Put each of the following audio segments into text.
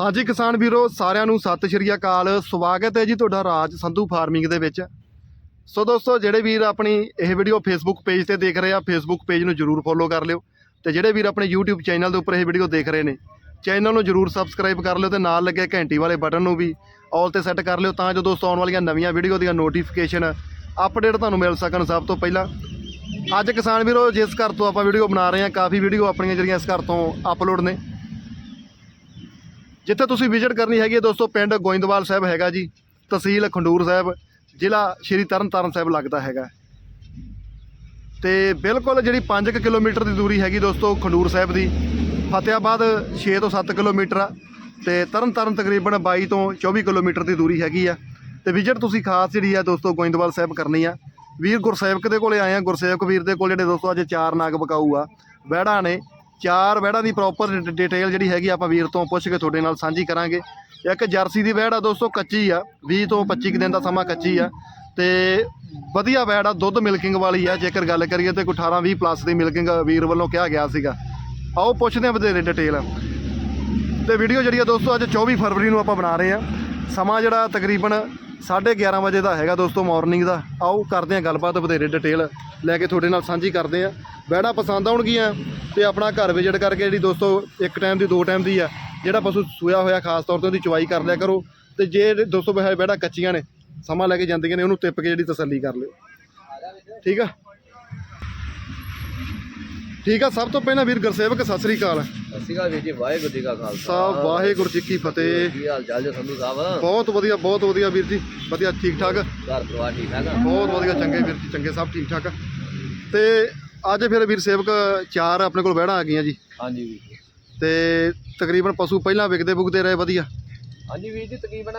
ਹਾਂਜੀ ਕਿਸਾਨ ਵੀਰੋ, ਸਾਰਿਆਂ ਨੂੰ ਸਤਿ ਸ਼੍ਰੀ ਅਕਾਲ। ਸਵਾਗਤ ਹੈ ਜੀ ਤੁਹਾਡਾ ਰਾਜ ਸੰਧੂ ਫਾਰਮਿੰਗ ਦੇ ਵਿੱਚ। ਸੋ ਦੋਸਤੋ, ਜਿਹੜੇ ਵੀਰ ਆਪਣੀ ਇਹ ਵੀਡੀਓ ਫੇਸਬੁੱਕ ਪੇਜ ਤੇ ਦੇਖ ਰਹੇ ਆ ਫੇਸਬੁੱਕ ਪੇਜ ਨੂੰ ਜਰੂਰ ਫੋਲੋ ਕਰ ਲਿਓ। ਤੇ ਜਿਹੜੇ ਵੀਰ ਆਪਣੇ YouTube ਚੈਨਲ ਦੇ ਉੱਪਰ ਇਹ ਵੀਡੀਓ ਦੇਖ ਰਹੇ ਨੇ ਚੈਨਲ ਨੂੰ ਜਰੂਰ ਸਬਸਕ੍ਰਾਈਬ ਕਰ ਲਿਓ ਤੇ ਨਾਲ ਲੱਗੇ ਘੰਟੀ ਵਾਲੇ ਬਟਨ ਨੂੰ ਵੀ ਆਲ ਤੇ ਸੈੱਟ ਕਰ ਲਿਓ ਤਾਂ ਜੋ ਦੋਸਤੋ ਆਉਣ ਵਾਲੀਆਂ ਨਵੀਆਂ ਵੀਡੀਓ ਦੀਆਂ ਨੋਟੀਫਿਕੇਸ਼ਨ ਅਪਡੇਟ ਤੁਹਾਨੂੰ ਮਿਲ ਸਕਣ ਸਭ ਤੋਂ ਪਹਿਲਾਂ। ਅੱਜ ਕਿਸਾਨ ਵੀਰੋ, ਜਿਸ ਘਰ ਤੋਂ ਆਪਾਂ ਵੀਡੀਓ ਬਣਾ ਰਹੇ ਹਾਂ ਕਾਫੀ ਵੀਡੀਓ ਆਪਣੀਆਂ ਜਿਹੜੀਆਂ ਇਸ ਘਰ ਤੋਂ ਅਪਲੋਡ ਨੇ। ਜਿੱਥੇ ਤੁਸੀਂ ਵਿਜ਼ਿਟ ਕਰਨੀ ਹੈਗੀ ਹੈ ਦੋਸਤੋ, ਪਿੰਡ ਗੋਇੰਦਵਾਲ ਸਾਹਿਬ ਹੈਗਾ ਜੀ, ਤਹਿਸੀਲ ਖੰਡੂਰ ਸਾਹਿਬ, ਜ਼ਿਲ੍ਹਾ ਸ਼੍ਰੀ ਤਰਨਤਾਰਨ ਸਾਹਿਬ ਲੱਗਦਾ ਹੈਗਾ। ਤੇ ਬਿਲਕੁਲ ਜਿਹੜੀ 5 ਕਿਲੋਮੀਟਰ ਦੀ ਦੂਰੀ ਹੈਗੀ ਦੋਸਤੋ, ਖੰਡੂਰ ਸਾਹਿਬ ਦੀ, ਫਤਿਆਬਾਦ 6 ਤੋਂ 7 ਕਿਲੋਮੀਟਰ ਆ, ਤੇ ਤਰਨਤਾਰਨ ਤਕਰੀਬਨ 22 ਤੋਂ 24 ਕਿਲੋਮੀਟਰ ਦੀ ਦੂਰੀ ਹੈਗੀ ਆ। ਤੇ ਵਿਜ਼ਿਟ ਤੁਸੀਂ ਖਾਸ ਜਿਹੜੀ ਆ ਦੋਸਤੋ, ਗੋਇੰਦਵਾਲ ਸਾਹਿਬ ਕਰਨੀ ਆ। ਵੀਰ ਗੁਰਸੇਵਕ ਦੇ ਕੋਲੇ ਆਏ ਆ, ਗੁਰਸੇਵਕ ਵੀਰ ਦੇ ਕੋਲ ਜਿਹੜੇ ਦੋਸਤੋ ਅੱਜ ਚਾਰ ਨਾਗ ਬਕਾਊ ਆ, ਵਹਿੜਾਂ ਨੇ ਚਾਰ ਵਹਿੜਾਂ ਦੀ ਪ੍ਰੋਪਰ ਡਿਟੇਲ ਜਿਹੜੀ ਹੈਗੀ ਆਪਾਂ ਵੀਰ ਤੋਂ ਪੁੱਛ ਕੇ ਤੁਹਾਡੇ ਨਾਲ ਸਾਂਝੀ ਕਰਾਂਗੇ। ਇੱਕ ਜਰਸੀ ਦੀ ਵਹਿੜ ਆ ਦੋਸਤੋ, ਕੱਚੀ ਆ 20 ਤੋਂ 25 ਕੁ ਦਿਨ ਦਾ ਸਮਾਂ ਕੱਚੀ ਆ। ਤੇ ਵਧੀਆ ਵਹਿੜ ਆ, ਦੁੱਧ ਮਿਲਕਿੰਗ ਵਾਲੀ ਆ, ਜੇਕਰ ਗੱਲ ਕਰੀਏ ਤੇ ਕੋਈ 18 20 ਪਲੱਸ ਦੀ ਮਿਲਕਿੰਗ ਵੀਰ ਵੱਲੋਂ ਕਿਹਾ ਗਿਆ ਸੀਗਾ। ਆਓ ਪੁੱਛਦੇ ਆ ਵਧੇਰੇ ਡਿਟੇਲ ਤੇ ਵੀਡੀਓ ਜਿਹੜੀ ਆ ਦੋਸਤੋ, ਅੱਜ 24 ਫਰਵਰੀ ਨੂੰ ਆਪਾਂ ਬਣਾ ਰਹੇ ਆ ਸਮਾਂ ਜਿਹੜਾ ਤਕਰੀਬਨ 11:30 ਵਜੇ ਦਾ ਹੈਗਾ ਦੋਸਤੋ ਮਾਰਨਿੰਗ ਦਾ। ਆਓ ਕਰਦੇ ਆ ਗੱਲਬਾਤ ਵਧੇਰੇ ਡਿਟੇਲ ਲੈ ਕੇ ਤੁਹਾਡੇ ਨਾਲ ਸਾਂਝੀ ਕਰਦੇ ਆ ਬੈੜਾ ਪਸੰਦ ਆਉਣਗੀਆਂ ਤੇ ਆਪਣਾ ਘਰ ਵਿਜ਼ਿਟ ਕਰਕੇ ਜਿਹੜੀ ਦੋਸਤੋ ਇੱਕ ਟਾਈਮ ਦੀ, ਦੋ ਟਾਈਮ ਦੀ ਆ, ਜਿਹੜਾ ਪਸ਼ੂ ਸੂਇਆ ਹੋਇਆ ਖਾਸ ਤੌਰ ਤੇ ਉਹਦੀ ਚਵਾਈ ਕਰ ਲਿਆ ਕਰੋ। ਤੇ ਜੇ ਦੋਸਤੋ ਬਹਿ ਕੱਚੀਆਂ ਨੇ, ਸਮਾਂ ਲੈ ਕੇ ਜਾਂਦੀਆਂ ਨੇ, ਉਹਨੂੰ ਟਿੱਪ ਕੇ ਜਿਹੜੀ ਤਸੱਲੀ ਕਰ ਲਿਓ। ਠੀਕ ਆ? ਠੀਕ ਆ ਸਭ ਤੋਂ ਪਹਿਲਾਂ ਵੀਰ ਗੁਰਸੇਵਕ ਸਤਿ ਸ੍ਰੀ ਅਕਾਲ। ਸਤਿ ਸ਼੍ਰੀ ਅਕਾਲ ਵੀਰ ਜੀ ਵਾਹਿਗੁਰੂ ਜੀ ਕਾ ਖਾਲਸਾ। ਸਾਹਿਬ ਵਾਹਿਗੁਰੂ ਜੀ ਕੀ ਫਤਿਹ। ਕੀ ਹਾਲ ਚਾਲ ਜੀ ਸੰਧੂ ਸਾਹਿਬ? ਬਹੁਤ ਵਧੀਆ ਬਹੁਤ ਵਧੀਆ ਵੀਰ ਜੀ ਵਧੀਆ ਠੀਕ ਠਾਕ। ਘਰ ਪਰਿਵਾਰ ਠੀਕ ਠਾਕ ਆ? ਬਹੁਤ ਵਧੀਆ ਚੰਗੇ ਵੀਰ ਜੀ ਚੰਗੇ ਸਭ ਠੀਕ ਠਾਕ। ਤੇ ਅੱਜ ਫਿਰ ਵੀਰ ਸੇਵਕ ਚਾਰ ਆਪਣੇ ਕੋਲ ਬਹਿਣਾ ਆ ਗਈਆਂ ਜੀ। ਹਾਂਜੀ ਵੀਰ ਜੀ। ਤੇ ਤਕਰੀਬਨ ਪਸ਼ੂ ਪਹਿਲਾਂ ਵਿਕਦੇ ਬੁਕਦੇ ਰਹੇ ਵਧੀਆ। ਹਾਂਜੀ ਵੀਰ ਜੀ ਤਕਰੀਬਨ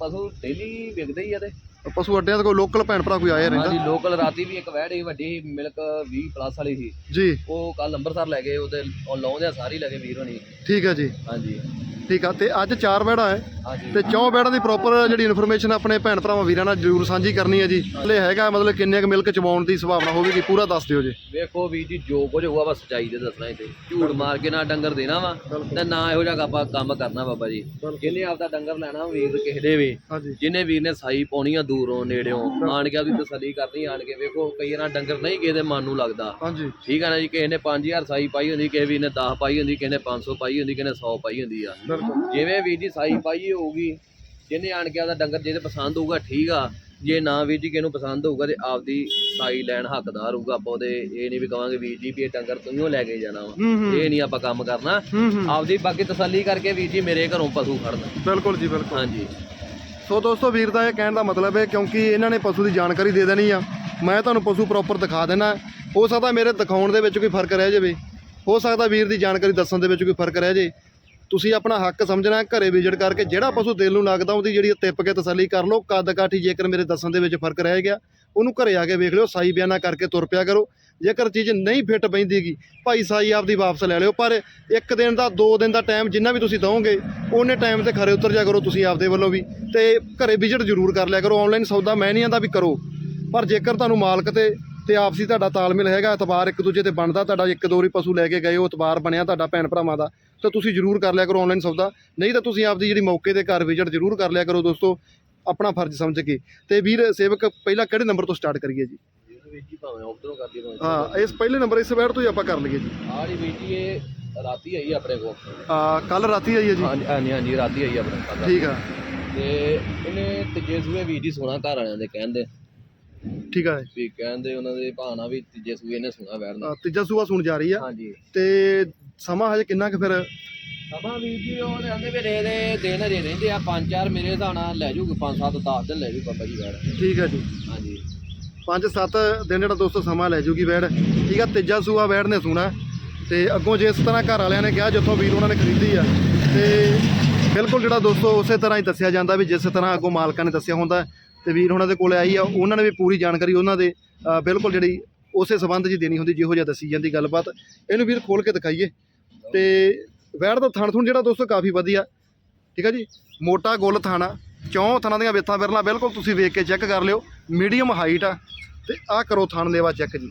ਪਸ਼ੂ ਡੇਲੀ ਵਿਕਦੇ ਹੀ ਆ ਤੇ। ਪਸ਼ੂ ਅੱਡਿਆਂ ਕੋਈ ਲੋਕਲ ਭੈਣ ਭਰਾ ਕੋਈ ਹਾਂਜੀ ਰਹਿੰਦਾ? ਲੋਕਲ ਰਾਤੀ ਵੀ ਇੱਕ ਵਹਿੜ ਵੱਡੀ ਮਿਲਕ 20 ਪਲੱਸ ਵਾਲੀ ਸੀ। ਜੀ। ਉਹ ਕੱਲ ਅੰਮ੍ਰਿਤਸਰ ਲੈ ਗਏ ਉਹਦੇ ਉਹ ਲਾਉਂਦੇ ਸਾਰੀ ਲੈ ਗਏ ਵੀਰ ਹੋਣੀ। ਠੀਕ ਹੈ ਜੀ। ਹਾਂਜੀ। ਠੀਕ ਆ ਤੇ ਅੱਜ ਚਾਰ ਬਹਿੜਾ ਹੈ। ਹਾਂਜੀ। ਤੇ ਚੌਂ ਬਹਿੜਾਂ ਦੀ ਪ੍ਰੋਪਰ ਜਿਹੜੀ ਇਨਫੋਰਮੇਸ਼ਨ ਆਪਣੇ ਭੈਣ ਭਰਾਵਾਂ ਵੀਰਾਂ ਨਾਲ ਜ਼ਰੂਰ ਸਾਂਝੀ ਕਰਨੀ ਹੈ ਜੀ। ਹਲੇ ਹੈਗਾ ਮਤਲਬ ਕਿੰਨੇ ਕੁ ਮਿਲਕ ਚਵਾਉਣ ਦੀ ਸੰਭਾਵਨਾ ਹੋਵੇਗੀ ਪੂਰਾ ਦੱਸ ਦਿਓ ਜੀ। ਵੇਖੋ ਵੀਰ ਜੀ ਜੋ ਕੁਝ ਹੋਊਗਾ ਬਸ ਸੱਚਾਈ ਦੇ ਦੱਸਣਾ ਇੱਥੇ। ਝੂਠ ਮਾਰ ਕੇ ਨਾ ਡੰਗਰ ਦੇਣਾ ਵਾ ਤੇ ਨਾ ਇਹੋ ਜਿਹਾ ਆਪਾਂ ਕੰਮ ਕਰਨਾ ਬਾਬਾ ਜੀ। ਜਿਹਨੇ ਆਪਦਾ ਡੰਗਰ ਲੈਣਾ ਵੀਰ ਕਿਸੇ ਦੇ ਵੀ। ਹਾਂਜੀ। ਜਿਹਨੇ ਵੀਰ ਨੇ ਸਾਈ ਪਾਉਣੀ ਆ ਦੂਰੋਂ ਨੇੜਿਓਂ। ਆਣ ਕੇ ਉਹਦੀ ਤਸੱਲੀ ਕਰਨੀ ਆਣ ਕੇ ਵੇਖੋ ਕਈ ਵਾਰ ਡੰਗਰ ਨਹੀਂ ਕਿਸੇ ਦੇ ਮਨ ਨੂੰ ਲੱਗਦਾ। ਹਾਂਜੀ। ਠੀਕ ਆ ਨਾ ਜੀ ਕਿਸੇ ਨੇ 5000 ਸਾਈ ਪਾਈ ਹੁੰਦੀ ਕਿਸੇ ਵੀਰ ਨੇ 10 ਪਾਈ ਹੁੰਦੀ ਕਿਸੇ ਨੇ 500 ਪਾਈ ਹੁੰਦੀ ਕਿਸੇ ਨੇ 100 ਪਾਈ ਹੁੰਦੀ ਆ। ਜਿਵੇਂ ਵੀਰ ਦੀ ਸਾਈ ਪਾਈ ਹੋਊਗੀ ਜਿਹਨੇ ਆਣ ਕੇ ਉਹਦਾ ਡੰਗਰ ਜਿਹਦੇ ਪਸੰਦ ਹੋਊਗਾ ਠੀਕ ਆ। ਜੇ ਨਾ ਵੀਰ ਜੀ ਕਿਸੇ ਨੂੰ ਪਸੰਦ ਹੋਊਗਾ ਤੇ ਆਪਦੀ ਸਾਈ ਲੈਣ ਹੱਕਦਾਰ ਹੋਊਗਾ ਆਪਾਂ ਉਹਦੇ ਇਹ ਨਹੀਂ ਵੀ ਕਵਾਂਗੇ ਵੀਰ ਜੀ ਵੀ ਇਹ ਡੰਗਰ ਤੁਸੀਂ ਲੈ ਕੇ ਜਾਣਾ ਵਾ। ਇਹ ਨਹੀਂ ਆਪਾਂ ਕੰਮ ਕਰਨਾ। ਆਪਦੀ ਬਾਕੀ ਤਸੱਲੀ ਕਰਕੇ ਵੀਰ ਜੀ ਮੇਰੇ ਘਰੋਂ ਪਸ਼ੂ ਖੜਨਾ। ਬਿਲਕੁਲ ਜੀ ਬਿਲਕੁਲ। ਹਾਂਜੀ। ਸੋ ਦੋਸਤੋ, ਵੀਰ ਦਾ ਇਹ ਕਹਿਣ ਦਾ ਮਤਲਬ ਹੈ, ਕਿਉਂਕਿ ਇਹਨਾਂ ਨੇ ਪਸ਼ੂ ਦੀ ਜਾਣਕਾਰੀ ਦੇ ਦੇਣੀ ਆ। ਮੈਂ ਤੁਹਾਨੂੰ ਪਸ਼ੂ ਪ੍ਰੋਪਰ ਦਿਖਾ ਦੇਣਾ। ਹੋ ਸਕਦਾ ਮੇਰੇ ਦਿਖਾਉਣ ਦੇ ਵਿੱਚ ਕੋਈ ਫ਼ਰਕ ਰਹਿ ਜਾਵੇ। ਹੋ ਸਕਦਾ ਵੀਰ ਦੀ ਜਾਣਕਾਰੀ ਦੱਸਣ ਦੇ ਵਿੱਚ ਕੋਈ ਫ਼ਰਕ ਰਹਿ ਜੇ। ਤੁਸੀਂ ਆਪਣਾ ਹੱਕ ਸਮਝਣਾ, ਘਰੇ ਵਿਜ਼ਿਟ ਕਰਕੇ ਜਿਹੜਾ ਪਸ਼ੂ ਦਿਲ ਨੂੰ ਲੱਗਦਾ, ਉਹਦੀ ਜਿਹੜੀ ਤਿੱਪ ਕੇ ਤਸੱਲੀ ਕਰ ਲਓ। ਕੱਦ ਕਾਠੀ ਜੇਕਰ ਮੇਰੇ ਦੱਸਣ ਦੇ ਵਿੱਚ ਫ਼ਰਕ ਰਹਿ ਗਿਆ, ਉਹਨੂੰ ਘਰੇ ਆ ਕੇ ਵੇਖ ਲਿਓ, ਸਾਈ ਬਿਆਨਾ ਕਰਕੇ ਤੁਰ ਪਿਆ ਕਰੋ। ਜੇਕਰ ਚੀਜ਼ ਨਹੀਂ ਫਿੱਟ ਪੈਂਦੀਗੀ, ਭਾਈ ਸਾਈ ਆਪਦੀ ਵਾਪਸ ਲੈ ਲਿਓ, ਪਰ ਇੱਕ ਦਿਨ ਦਾ, ਦੋ ਦਿਨ ਦਾ ਟਾਈਮ ਜਿੰਨਾ ਵੀ ਤੁਸੀਂ ਦਵੋਗੇ ਉਹਨੇ ਟਾਈਮ ਤੇ ਖਰੇ ਉਤਰ ਜਾ ਕਰੋ ਤੁਸੀਂ ਆਪਦੇ ਵੱਲੋਂ ਵੀ, ਤੇ ਘਰੇ ਵਿਜ਼ਿਟ ਜ਼ਰੂਰ ਕਰ ਲਿਆ ਕਰੋ ਆਨਲਾਈਨ ਸੌਦਾ ਮੈਂ ਨਹੀਂ ਆਂਦਾ ਵੀ ਕਰੋ, ਪਰ ਜੇਕਰ ਤੁਹਾਨੂੰ ਮਾਲਕ ਤੇ ਤੇ ਆਪਸੀ ਤੁਹਾਡਾ ਤਾਲਮੇਲ ਹੈਗਾ ਇਤਬਾਰ ਇੱਕ ਦੂਜੇ ਤੇ ਬਣਦਾ, ਤੁਹਾਡਾ ਇੱਕ ਦੋ ਵਾਰੀ ਪਸ਼ੂ ਲੈ ਕੇ ਗਏ, ਉਹ ਇਤਬਾਰ ਬਣਿਆ ਤੁਹਾਡਾ ਭੈਣ ਭਰਾਵਾਂ ਦਾ, ਤਾਂ ਤੁਸੀਂ ਜ਼ਰੂਰ ਕਰ ਲਿਆ ਕਰੋ ਆਨਲਾਈਨ ਸੌਦਾ, ਨਹੀਂ ਤਾਂ ਤੁਸੀਂ ਆਪਦੀ ਜਿਹੜੀ ਮੌਕੇ ਤੇ ਘਰ ਵਿਜ਼ਿਟ ਜ਼ਰੂਰ ਕਰ ਲਿਆ ਕਰੋ ਦੋਸਤੋ, ਆਪਣਾ ਫਰਜ਼ ਸਮਝ ਕੇ, ਤੇ ਵੀਰ ਸੇਵਕ ਪਹਿਲਾਂ ਕਿਹੜੇ ਨੰਬਰ ਤੋਂ ਸਟਾਰਟ ਕਰੀਏ ਜੀ? ਵੀਰ ਜੀ ਭਾਵੇਂ ਉਧਰੋਂ ਕਰਦੀ ਭਾਵੇਂ ਹਾਂ ਇਸ ਪਹਿਲੇ ਨੰਬਰ ਇਸ ਵੈਟ ਤੋਂ ਹੀ ਆਪਾਂ ਕਰ ਲਈਏ ਜੀ। ਆਹ ਜੀ ਵੀਰ ਜੀ ਇਹ ਰਾਤੀ ਆਈ ਆਪਣੇ ਕੋਲ। ਆ ਕੱਲ ਰਾਤੀ ਆਈ ਹੈ ਜੀ। ਹਾਂਜੀ ਹਾਂਜੀ ਹਾਂਜੀ ਰਾਤੀ ਆਈ ਆਪਣੇ ਕੋਲ। ਠੀਕ ਆ। ਤੇ ਇਹਨੇ ਤੀਜੇ ਸੂਏ ਵੀਰ ਜੀ ਸੋਨਾ ਘਰ ਵਾਲਿਆਂ ਦੇ ਕਹਿੰਦੇ ਠੀਕ ਆ। ਵੀ ਕਹਿੰਦੇ ਉਹਨਾਂ ਦੇ ਭਾਣਾ ਵੀ ਤੀਜੇ ਸੂਏ ਨੇ ਸੋਨਾ ਵੈਰਨਾ ਆ, ਤੀਜਾ ਸੂਆ ਸੁਣ ਜਾ ਰਹੀ ਆ। ਹਾਂਜੀ। ਤੇ ਸਮਾਂ ਹਜੇ ਕਿੰਨਾ ਕੁ ਫਿਰ? ਸਭਾ ਵੀਰ ਜੀ ਉਹ ਕਹਿੰਦੇ ਵੀ ਰੇ ਦੇ ਦਿਨ ਰੇ ਰਹਿੰਦੇ ਆ ਪੰਜ ਚਾਰ ਮੇਰੇ ਹਿਸਾਬ ਨਾਲ ਲੈ ਜੂਗੇ ਪੰਜ ਸੱਤ 10 ਦਿਨ ਲੈ ਜੂ ਬਾਬਾ ਜੀ ਵੈਰ ਠੀਕ ਆ ਜੀ। ਹਾਂਜੀ। 5-7 ਦਿਨ ਜਿਹੜਾ ਦੋਸਤੋ ਸਮਾਂ ਲੈ ਜੂਗੀ ਵੈੜ ਠੀਕ ਆ, ਤੀਜਾ ਸੂਆ ਵੈੜ ਨੇ ਸੂਣਾ। ਤੇ ਅੱਗੋਂ ਜਿਸ ਤਰ੍ਹਾਂ ਘਰ ਵਾਲਿਆਂ ਨੇ ਕਿਹਾ, ਜਿੱਥੋਂ ਵੀਰ ਉਹਨਾਂ ਨੇ ਖਰੀਦੀ ਆ, ਤੇ ਬਿਲਕੁਲ ਜਿਹੜਾ ਦੋਸਤੋ ਉਸੇ ਤਰ੍ਹਾਂ ਹੀ ਦੱਸਿਆ ਜਾਂਦਾ ਵੀ ਜਿਸ ਤਰ੍ਹਾਂ ਅੱਗੋਂ ਮਾਲਕਾਂ ਨੇ ਦੱਸਿਆ ਹੁੰਦਾ, ਤੇ ਵੀਰ ਉਹਨਾਂ ਦੇ ਕੋਲ ਆਈ ਆ, ਉਹਨਾਂ ਨੇ ਵੀ ਪੂਰੀ ਜਾਣਕਾਰੀ ਉਹਨਾਂ ਦੇ ਬਿਲਕੁਲ ਜਿਹੜੀ ਉਸੇ ਸਬੰਧ 'ਚ ਦੇਣੀ ਹੁੰਦੀ, ਜਿਹੋ ਜਿਹਾ ਦੱਸੀ ਜਾਂਦੀ ਗੱਲਬਾਤ। ਇਹਨੂੰ ਵੀਰ ਖੋਲ ਕੇ ਦਿਖਾਈਏ। ਤੇ ਵੈੜ ਦਾ ਥਣ ਥੁਣ ਜਿਹੜਾ ਦੋਸਤੋ ਕਾਫੀ ਵਧੀਆ। ਠੀਕ ਆ ਜੀ, ਮੋਟਾ ਗੁੱਲ ਥਾਣਾ। ਚੌਂ ਥਣਾਂ ਦੀਆਂ ਵੇਥਾਂ ਫਿਰਲਾਂ ਬਿਲਕੁਲ ਤੁਸੀਂ ਵੇਖ ਕੇ ਚੈੱਕ ਕਰ ਲਿਓ। ਮੀਡੀਅਮ ਹਾਈਟ ਆ। ਤੇ ਆਹ ਕਰੋ ਥਣ ਲੇਵਾ ਚੈੱਕ ਜੀ।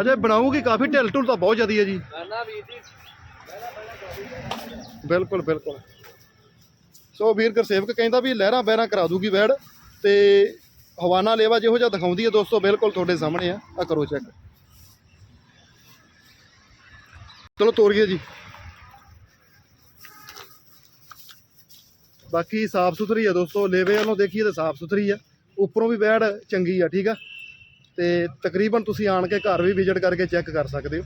ਅਜੇ ਬਣਾਉਗੀ ਕਾਫੀ, ਢਿੱਲ ਢੁਲ ਤਾਂ ਬਹੁਤ ਜ਼ਿਆਦੀ ਹੈ ਜੀ। ਬਿਲਕੁਲ ਬਿਲਕੁਲ। ਸੋ ਵੀਰ ਗੁਰਸੇਵਕ ਕਹਿੰਦਾ ਵੀ ਲਹਿਰਾਂ ਬਹਿਰਾਂ ਕਰਾ ਦੂਗੀ ਵੈੜ ਤੇ ਹਵਾਨਾ ਲੇਵਾ ਜਿਹੋ ਜਿਹਾ ਦਿਖਾਉਂਦੀ ਹੈ ਦੋਸਤੋ, ਬਿਲਕੁਲ ਤੁਹਾਡੇ ਸਾਹਮਣੇ ਆ। ਆ ਕਰੋ ਚੈੱਕ ਚਲੋ ਤੋਰੀਏ ਜੀ। ਬਾਕੀ ਸਾਫ਼ ਸੁਥਰੀ ਆ ਦੋਸਤੋ, ਲੇਵੇ ਵੱਲੋਂ ਦੇਖੀਏ ਤਾਂ ਸਾਫ਼ ਸੁਥਰੀ ਆ ਉੱਪਰੋਂ ਵੀ ਵੈੜ ਚੰਗੀ ਆ, ਠੀਕ ਆ? ਤੇ ਤਕਰੀਬਨ ਤੁਸੀਂ ਆਣ ਕੇ ਘਰ ਵੀ ਵਿਜ਼ਿਟ ਕਰਕੇ ਚੈੱਕ ਕਰ ਸਕਦੇ ਹੋ।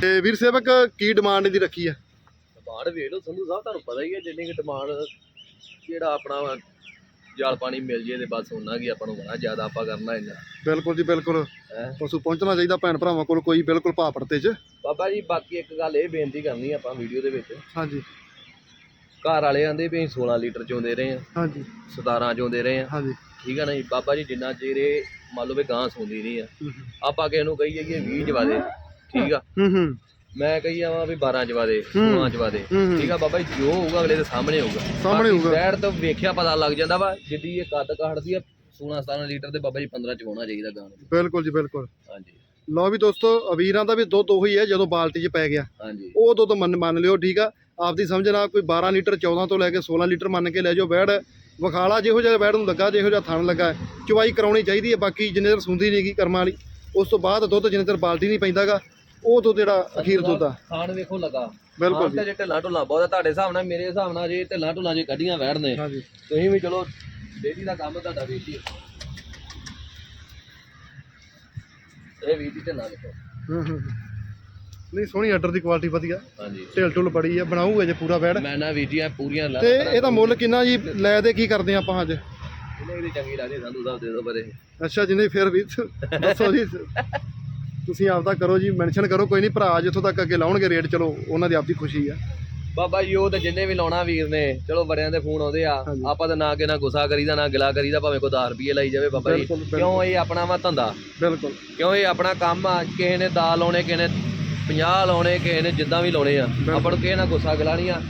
ਤੇ ਵੀਰ ਸੇਵਕ, ਕੀ ਡਿਮਾਂਡ ਦੀ ਰੱਖੀ ਆ ਡਿਮਾਂਡ ਵੇਖ ਲਓ ਸੰਧੂ ਸਾਹਿਬ, ਤੁਹਾਨੂੰ ਪਤਾ ਹੀ ਹੈ ਜਿੰਨੀ ਕਿ ਡਿਮਾਂਡ ਜਿਹੜਾ ਆਪਣਾ ਜਲ ਪਾਣੀ ਮਿਲ ਜੇ ਤੇ ਬਸ ਉਹਨਾਂ ਕੀ ਆਪਾਂ ਨੂੰ ਬੜਾ ਜ਼ਿਆਦਾ ਆਪਾਂ ਕਰਨਾ ਇੰਨਾ। ਬਿਲਕੁਲ ਜੀ ਬਿਲਕੁਲ। ਹੈ? ਪਸ਼ੂ ਪਹੁੰਚਣਾ ਚਾਹੀਦਾ ਭੈਣ ਭਰਾਵਾਂ ਕੋਲ ਕੋਈ ਬਿਲਕੁਲ ਭਾਅ ਪੜਤੇ 'ਚ। ਬਾਬਾ ਜੀ ਬਾਕੀ ਇੱਕ ਗੱਲ ਇਹ ਬੇਨਤੀ ਕਰਨੀ ਆਪਾਂ ਵੀਡੀਓ ਦੇ ਵਿੱਚ। ਹਾਂਜੀ। ਘਰ ਵਾਲੇ ਆਂਦੇ ਵੀ ਅਸੀਂ 16 ਲੀਟਰ ਚੋਂਦੇ ਰਹੇ ਆ ਹਾਂਜੀ। 17 ਚੋਂਦੇ ਰਹੇ ਆ ਹਾਂਜੀ। ਠੀਕ ਆ ਨਾ ਜੀ? ਬਾਬਾ ਜੀ ਜਿੰਨਾ ਚਿਰ ਇਹ ਮੰਨ ਲਓ ਵੀ ਗਾਂ ਸੌਂਦੀ ਨਹੀਂ ਆ। ਹੂੰ ਆਪਾਂ ਕਿਸੇ ਨੂੰ ਕਹੀਏ ਕਿ 20 ਚਵਾ ਦੇ। ਠੀਕ ਆ? ਹੂੰ ਹੂੰ। ਮੈਂ ਕਹੀ ਜਾਵਾਂ ਵੀ 12 ਚਵਾ ਦੇ ਹੂੰ। 16 ਚਵਾ ਦੇ। ਠੀਕ ਆ ਬਾਬਾ ਜੀ ਜੋ ਹੋਊਗਾ ਅਗਲੇ ਦੇ ਸਾਹਮਣੇ ਹੋਊਗਾ। ਸਾਹਮਣੇ ਹੋਊਗਾ। ਬੈੜ ਤੋਂ ਵੇਖਿਆ ਪਤਾ ਲੱਗ ਜਾਂਦਾ ਵਾ ਜਿੱਦੀ ਇਹ ਕੱਦ ਕਾੜਦੀ ਆ 16 17 ਲੀਟਰ ਤੇ ਬਾਬਾ ਜੀ 15 ਚਵਾਉਣਾ ਚਾਹੀਦਾ ਗਾਂ ਨੂੰ ਬਿਲਕੁਲ ਜੀ ਬਿਲਕੁਲ। ਹਾਂਜੀ। ਲਓ ਵੀ ਦੋਸਤੋ ਅਵੀਰਾਂ ਦਾ ਵੀ ਦੁੱਧ ਉਹੀ ਹੈ ਜਦੋਂ ਬਾਲਟੀ 'ਚ ਪੈ ਗਿਆ। ਹਾਂਜੀ। ਉਹ ਦੁੱਧ ਮੰਨ ਮੰਨ ਲਿਓ ਠੀਕ ਆ। ਆਪਦੀ ਸਮਝ ਨਾਲ ਕੋਈ 12 ਲੀਟਰ 14 ਤੋਂ ਲੈ ਕੇ 16 ਲੀਟਰ ਮੰਨ ਕੇ ਲੈ ਜਾਓ ਬੈੜ। ਵਿਖਾਲਾ ਜਿਹੋ ਜਿਹਾ ਬੈੜ ਨੂੰ ਲੱਗਾ ਜਿਹੋ ਜਿਹਾ ਥਣ ਲੱਗਾ ਚਵਾਈ ਕਰਾਉਣੀ ਚਾਹੀਦੀ ਹੈ ਬਾਕੀ ਜਿੰਨੇ ਚਿਰ ਸੁੰਦੀ ਨਹੀਂਗੀ ਕਰਮਾਂ ਵਾਲੀ ਉਸ ਤੋਂ ਬਾਅਦ ਦੁੱਧ ਜਿੰਨੇ ਚਿਰ ਬਾਲਟੀ ਨਹੀਂ ਪੈਂਦਾਗਾ ਉਹ ਦੁੱਧ ਜਿਹੜਾ ਅਖੀਰ ਦੁੱਧ ਆ ਖਾਣ ਵੇਖੋ ਲੱਗਾ। ਬਿਲਕੁਲ ਤੇ ਜੇ ਢਿੱਲਾ ਢੁੱਲਾ ਬਹੁਤ ਆ, ਤੁਹਾਡੇ ਹਿਸਾਬ ਨਾਲ ਮੇਰੇ ਹਿਸਾਬ ਨਾਲ ਜੇ ਢਿੱਲਾ ਢੁੱਲਾ ਜੇ ਕੱਢੀਆਂ ਵੈੜ ਨੇ ਹਾਂਜੀ। ਤੁਸੀਂ ਵੀ ਚਲੋ ਡੇਲੀ ਦਾ ਕੰਮ ਤੁਹਾਡਾ ਜੀ ਇਹ ਵੀਰ ਜੀ ਢਿੱਲਾ ਦੇਖੋ ਹੂੰ ਹੂੰ ਨਹੀਂ ਸੋਹਣੀ ਆਰਡਰ ਦੀ ਕੁਆਲਿਟੀ ਵਧੀਆ। ਹਾਂਜੀ। ਢਿਲ ਢੁਲ ਬੜੀ ਆ ਬਣਾਊਗਾ ਜੇ ਪੂਰਾ ਬੈੜ ਮੈਂ ਨਾ ਜੀ ਇਹ ਪੂਰੀਆਂ ਲਾ ਤੇ ਇਹਦਾ ਮੁੱਲ ਕਿੰਨਾ ਜੀ ਲੈ ਦੇ ਕੀ ਕਰਦੇ ਆਪਾਂ ਅੱਜ? ਇਹਨੇ ਇਹਦੀ ਚੰਗੀ ਲੱਗਦੀ ਸੰਧੂ ਸਾਹਿਬ ਦੇ ਦੋ ਬਰੇ ਅੱਛਾ ਜਿੰਨੇ ਫਿਰ ਵੀ ਦੱਸੋ ਜੀ। ਤੁਸੀਂ ਆਪਦਾ ਕਰੋ ਜੀ ਮੈਂਸ਼ਨ ਕਰੋ ਕੋਈ ਨਹੀਂ ਭਰਾ ਜਿੱਥੋਂ ਤੱਕ ਅੱਗੇ ਲਾਉਣਗੇ ਰੇਟ ਚਲੋ ਉਹਨਾਂ ਦੀ ਆਪਦੀ ਖੁਸ਼ੀ ਆ। ਬਾਬਾ ਜੀ ਉਹ ਤੇ ਜਿੰਨੇ ਵੀ ਲਾਉਣਾ ਵੀਰ ਨੇ ਚਲੋ ਬੜਿਆਂ ਦੇ ਫੋਨ ਆਉਂਦੇ ਆ ਹਾਂਜੀ। ਆਪਾਂ ਤਾਂ ਨਾ ਕਿ ਨਾ ਗੁੱਸਾ ਕਰੀਦਾ ਨਾ ਗਿਲਾ ਕਰੀਦਾ ਭਾਵੇਂ ਕੋਈ 10 ਰੁਪਏ ਲਈ ਜਾਵੇ ਬਾਬਾ ਜੀ। ਬਿਲਕੁਲ, ਬਿਲਕੁਲ। ਕਿਉਂ ਇਹ ਆਪਣਾ ਵਾ ਧੰਦਾ? ਬਿਲਕੁਲ। ਕਿਉਂ ਇਹ ਆਪਣਾ ਕੰਮ ਆ ਕਿਸੇ ਨੇ ਦਾ ਲਾਉਣੇ ਕਿਸੇ ਨੇ 50 ਲਾਉਣੇ ਕਿਸੇ ਨੇ ਜਿੱਦਾਂ ਵੀ ਲਾਉਣੇ ਆ ਆਪਾਂ ਨੂੰ ਕਿਸੇ ਨਾਲ ਗੁੱਸਾ ਗਿਲਾ ਨਹੀਂ ਆ।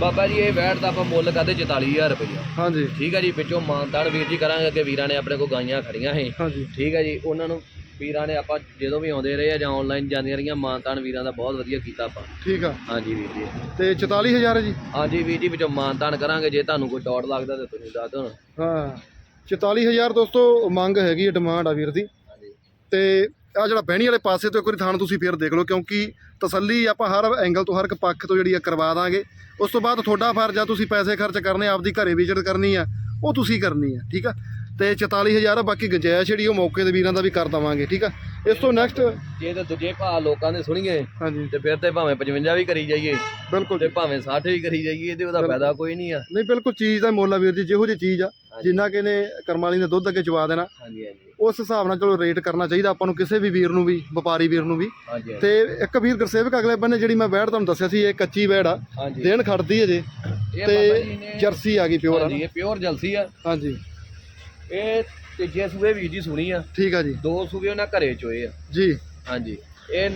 ਬਾਬਾ ਜੀ ਇਹ ਬੈਠ ਦਾ ਆਪਾਂ ਮੁੱਲ ਕਰਦੇ 44000 ਰੁਪਏ ਹਾਂਜੀ। ਠੀਕ ਹੈ ਜੀ ਵਿੱਚੋਂ ਮਾਨਤਾਨ ਵੀਰ ਜੀ ਕਰਾਂਗੇ ਅੱਗੇ ਵੀਰਾਂ ਨੇ ਆਪਣੇ ਕੋਲ ਗਾਈਆਂ ਖੜੀਆਂ ਸੀ। ਹਾਂਜੀ। ਠੀਕ ਹੈ ਜੀ ਉਹਨਾਂ ਨੂੰ ਵੀਰਾਂ ਨੇ ਆਪਾਂ ਜਦੋਂ ਵੀ ਆਉਂਦੇ ਰਹੇ ਆ ਜਾਂ ਆਨਲਾਈਨ ਜਾਂਦੀਆਂ ਰਹੀਆਂ ਮਾਨਤਾਨ ਵੀਰਾਂ ਦਾ ਬਹੁਤ ਵਧੀਆ ਕੀਤਾ ਆਪਾਂ। ਠੀਕ ਆ। ਹਾਂਜੀ ਵੀਰ ਜੀ। ਤੇ 44000 ਹੈ ਜੀ? ਹਾਂਜੀ ਵੀਰ ਜੀ ਵਿੱਚੋਂ ਮਾਨਤਾਨ ਕਰਾਂਗੇ ਜੇ ਤੁਹਾਨੂੰ ਕੋਈ ਡਾਟ ਲੱਗਦਾ ਤਾਂ ਤੁਸੀਂ ਦੱਸ ਦਿਓ ਹਾਂ 44000 ਦੋਸਤੋ ਮੰਗ ਹੈਗੀ ਡਿਮਾਂਡ ਆ ਵੀਰ ਦੀ। ਤੇ ਆ ਜਿਹੜਾ ਬਹਿਣੀ ਵਾਲੇ ਪਾਸੇ ਤੋਂ ਇੱਕ ਵਾਰੀ ਥਾਣ ਤੁਸੀਂ ਫੇਰ ਦੇਖ ਲਓ ਕਿਉਂਕਿ ਤਸੱਲੀ ਆਪਾਂ ਹਰ ਐਂਗਲ ਤੋਂ ਹਰ ਇੱਕ ਪੱਖ ਤੋਂ ਜਿਹੜੀ ਆ ਕਰਵਾ ਦਾਂਗੇ। ਉਸ ਤੋਂ ਬਾਅਦ ਤੁਹਾਡਾ ਫਰਜ਼ ਆ ਤੁਸੀਂ ਪੈਸੇ ਖਰਚ ਕਰਨੇ ਆਪਦੀ ਘਰੇ ਵਿਜ਼ਿਟ ਕਰਨੀ ਆ ਉਹ ਤੁਸੀਂ ਕਰਨੀ ਆ ਠੀਕ ਆ? ਤੇ 44000 ਆ ਬਾਕੀ ਗੁੰਜਾਇਸ਼ ਜਿਹੜੀ ਉਹ ਮੌਕੇ ਦੇ ਵੀਰਾਂ ਦਾ ਵੀ ਕਰ ਦਵਾਂਗੇ ਠੀਕ ਆ? ਇਸ ਤੋਂ ਨੈਕਸਟ ਜੇ ਤੇ ਦੂਜੇ ਭਾ ਲੋਕਾਂ ਦੇ ਸੁਣੀਏ ਹਾਂਜੀ। ਤੇ ਫਿਰ ਤੇ ਭਾਵੇਂ 55 ਵੀ ਕਰੀ ਜਾਈਏ ਬਿਲਕੁਲ ਤੇ ਭਾਵੇਂ 60 ਵੀ ਕਰੀ ਜਾਈਏ ਤੇ ਉਹਦਾ ਫਾਇਦਾ ਕੋਈ ਨਹੀਂ ਆ। ਨਹੀਂ ਬਿਲਕੁਲ ਚੀਜ਼ ਦਾ ਮੁੱਲ ਆ ਵੀਰ ਜੀ ਜਿਹੋ ਜਿਹੀ ਚੀਜ਼ ਆ ਜਿੰਨਾ ਕਿ ਨੇ ਕਰਮਾਲੀ ਨੇ ਦੁੱਧ ਅੱਗੇ ਚਵਾ ਦੇਣਾ ਹਾਂਜੀ ਹਾਂਜੀ। ਉਸ ਹਿਸਾਬ ਨਾਲ ਚਲੋ ਰੇਟ ਕਰਨਾ ਚਾਹੀਦਾ ਆਪਾਂ ਨੂੰ ਕਿਸੇ ਵੀ ਵੀਰ ਨੂੰ ਵੀ ਵਪਾਰੀ ਵੀਰ ਨੂੰ ਵੀ। ਤੇ ਇੱਕ ਵੀਰ ਗੁਰਸੇਵਕ ਅਗਲੇ ਬੰਨੇ ਜਿਹੜੀ ਮੈਂ ਵੈੜ ਤੁਹਾਨੂੰ ਦੱਸਿਆ ਸੀ ਇਹ ਕੱਚੀ ਵੈੜ ਆ ਦੇਣ ਖੜਦੀ ਹੈ ਜੇ। ਤੇ ਜੀ ਜਰਸੀ ਆ ਗਈ ਪਿਓਰ ਹਾਂਜੀ ਇਹ ਪਿਓਰ ਜਲਸੀ ਆ। ਹਾਂਜੀ। ਇਹ ਤੀਜੇ ਸੂਏ ਵੀਰ ਜੀ ਸੁਣੀ ਆ। ਠੀਕ ਆ ਜੀ। ਦੋ ਸੂਏ ਉਹਨਾਂ ਘਰੇ ਚੋਏ ਆ। ਜੀ। ਹਾਂਜੀ। ਇਹ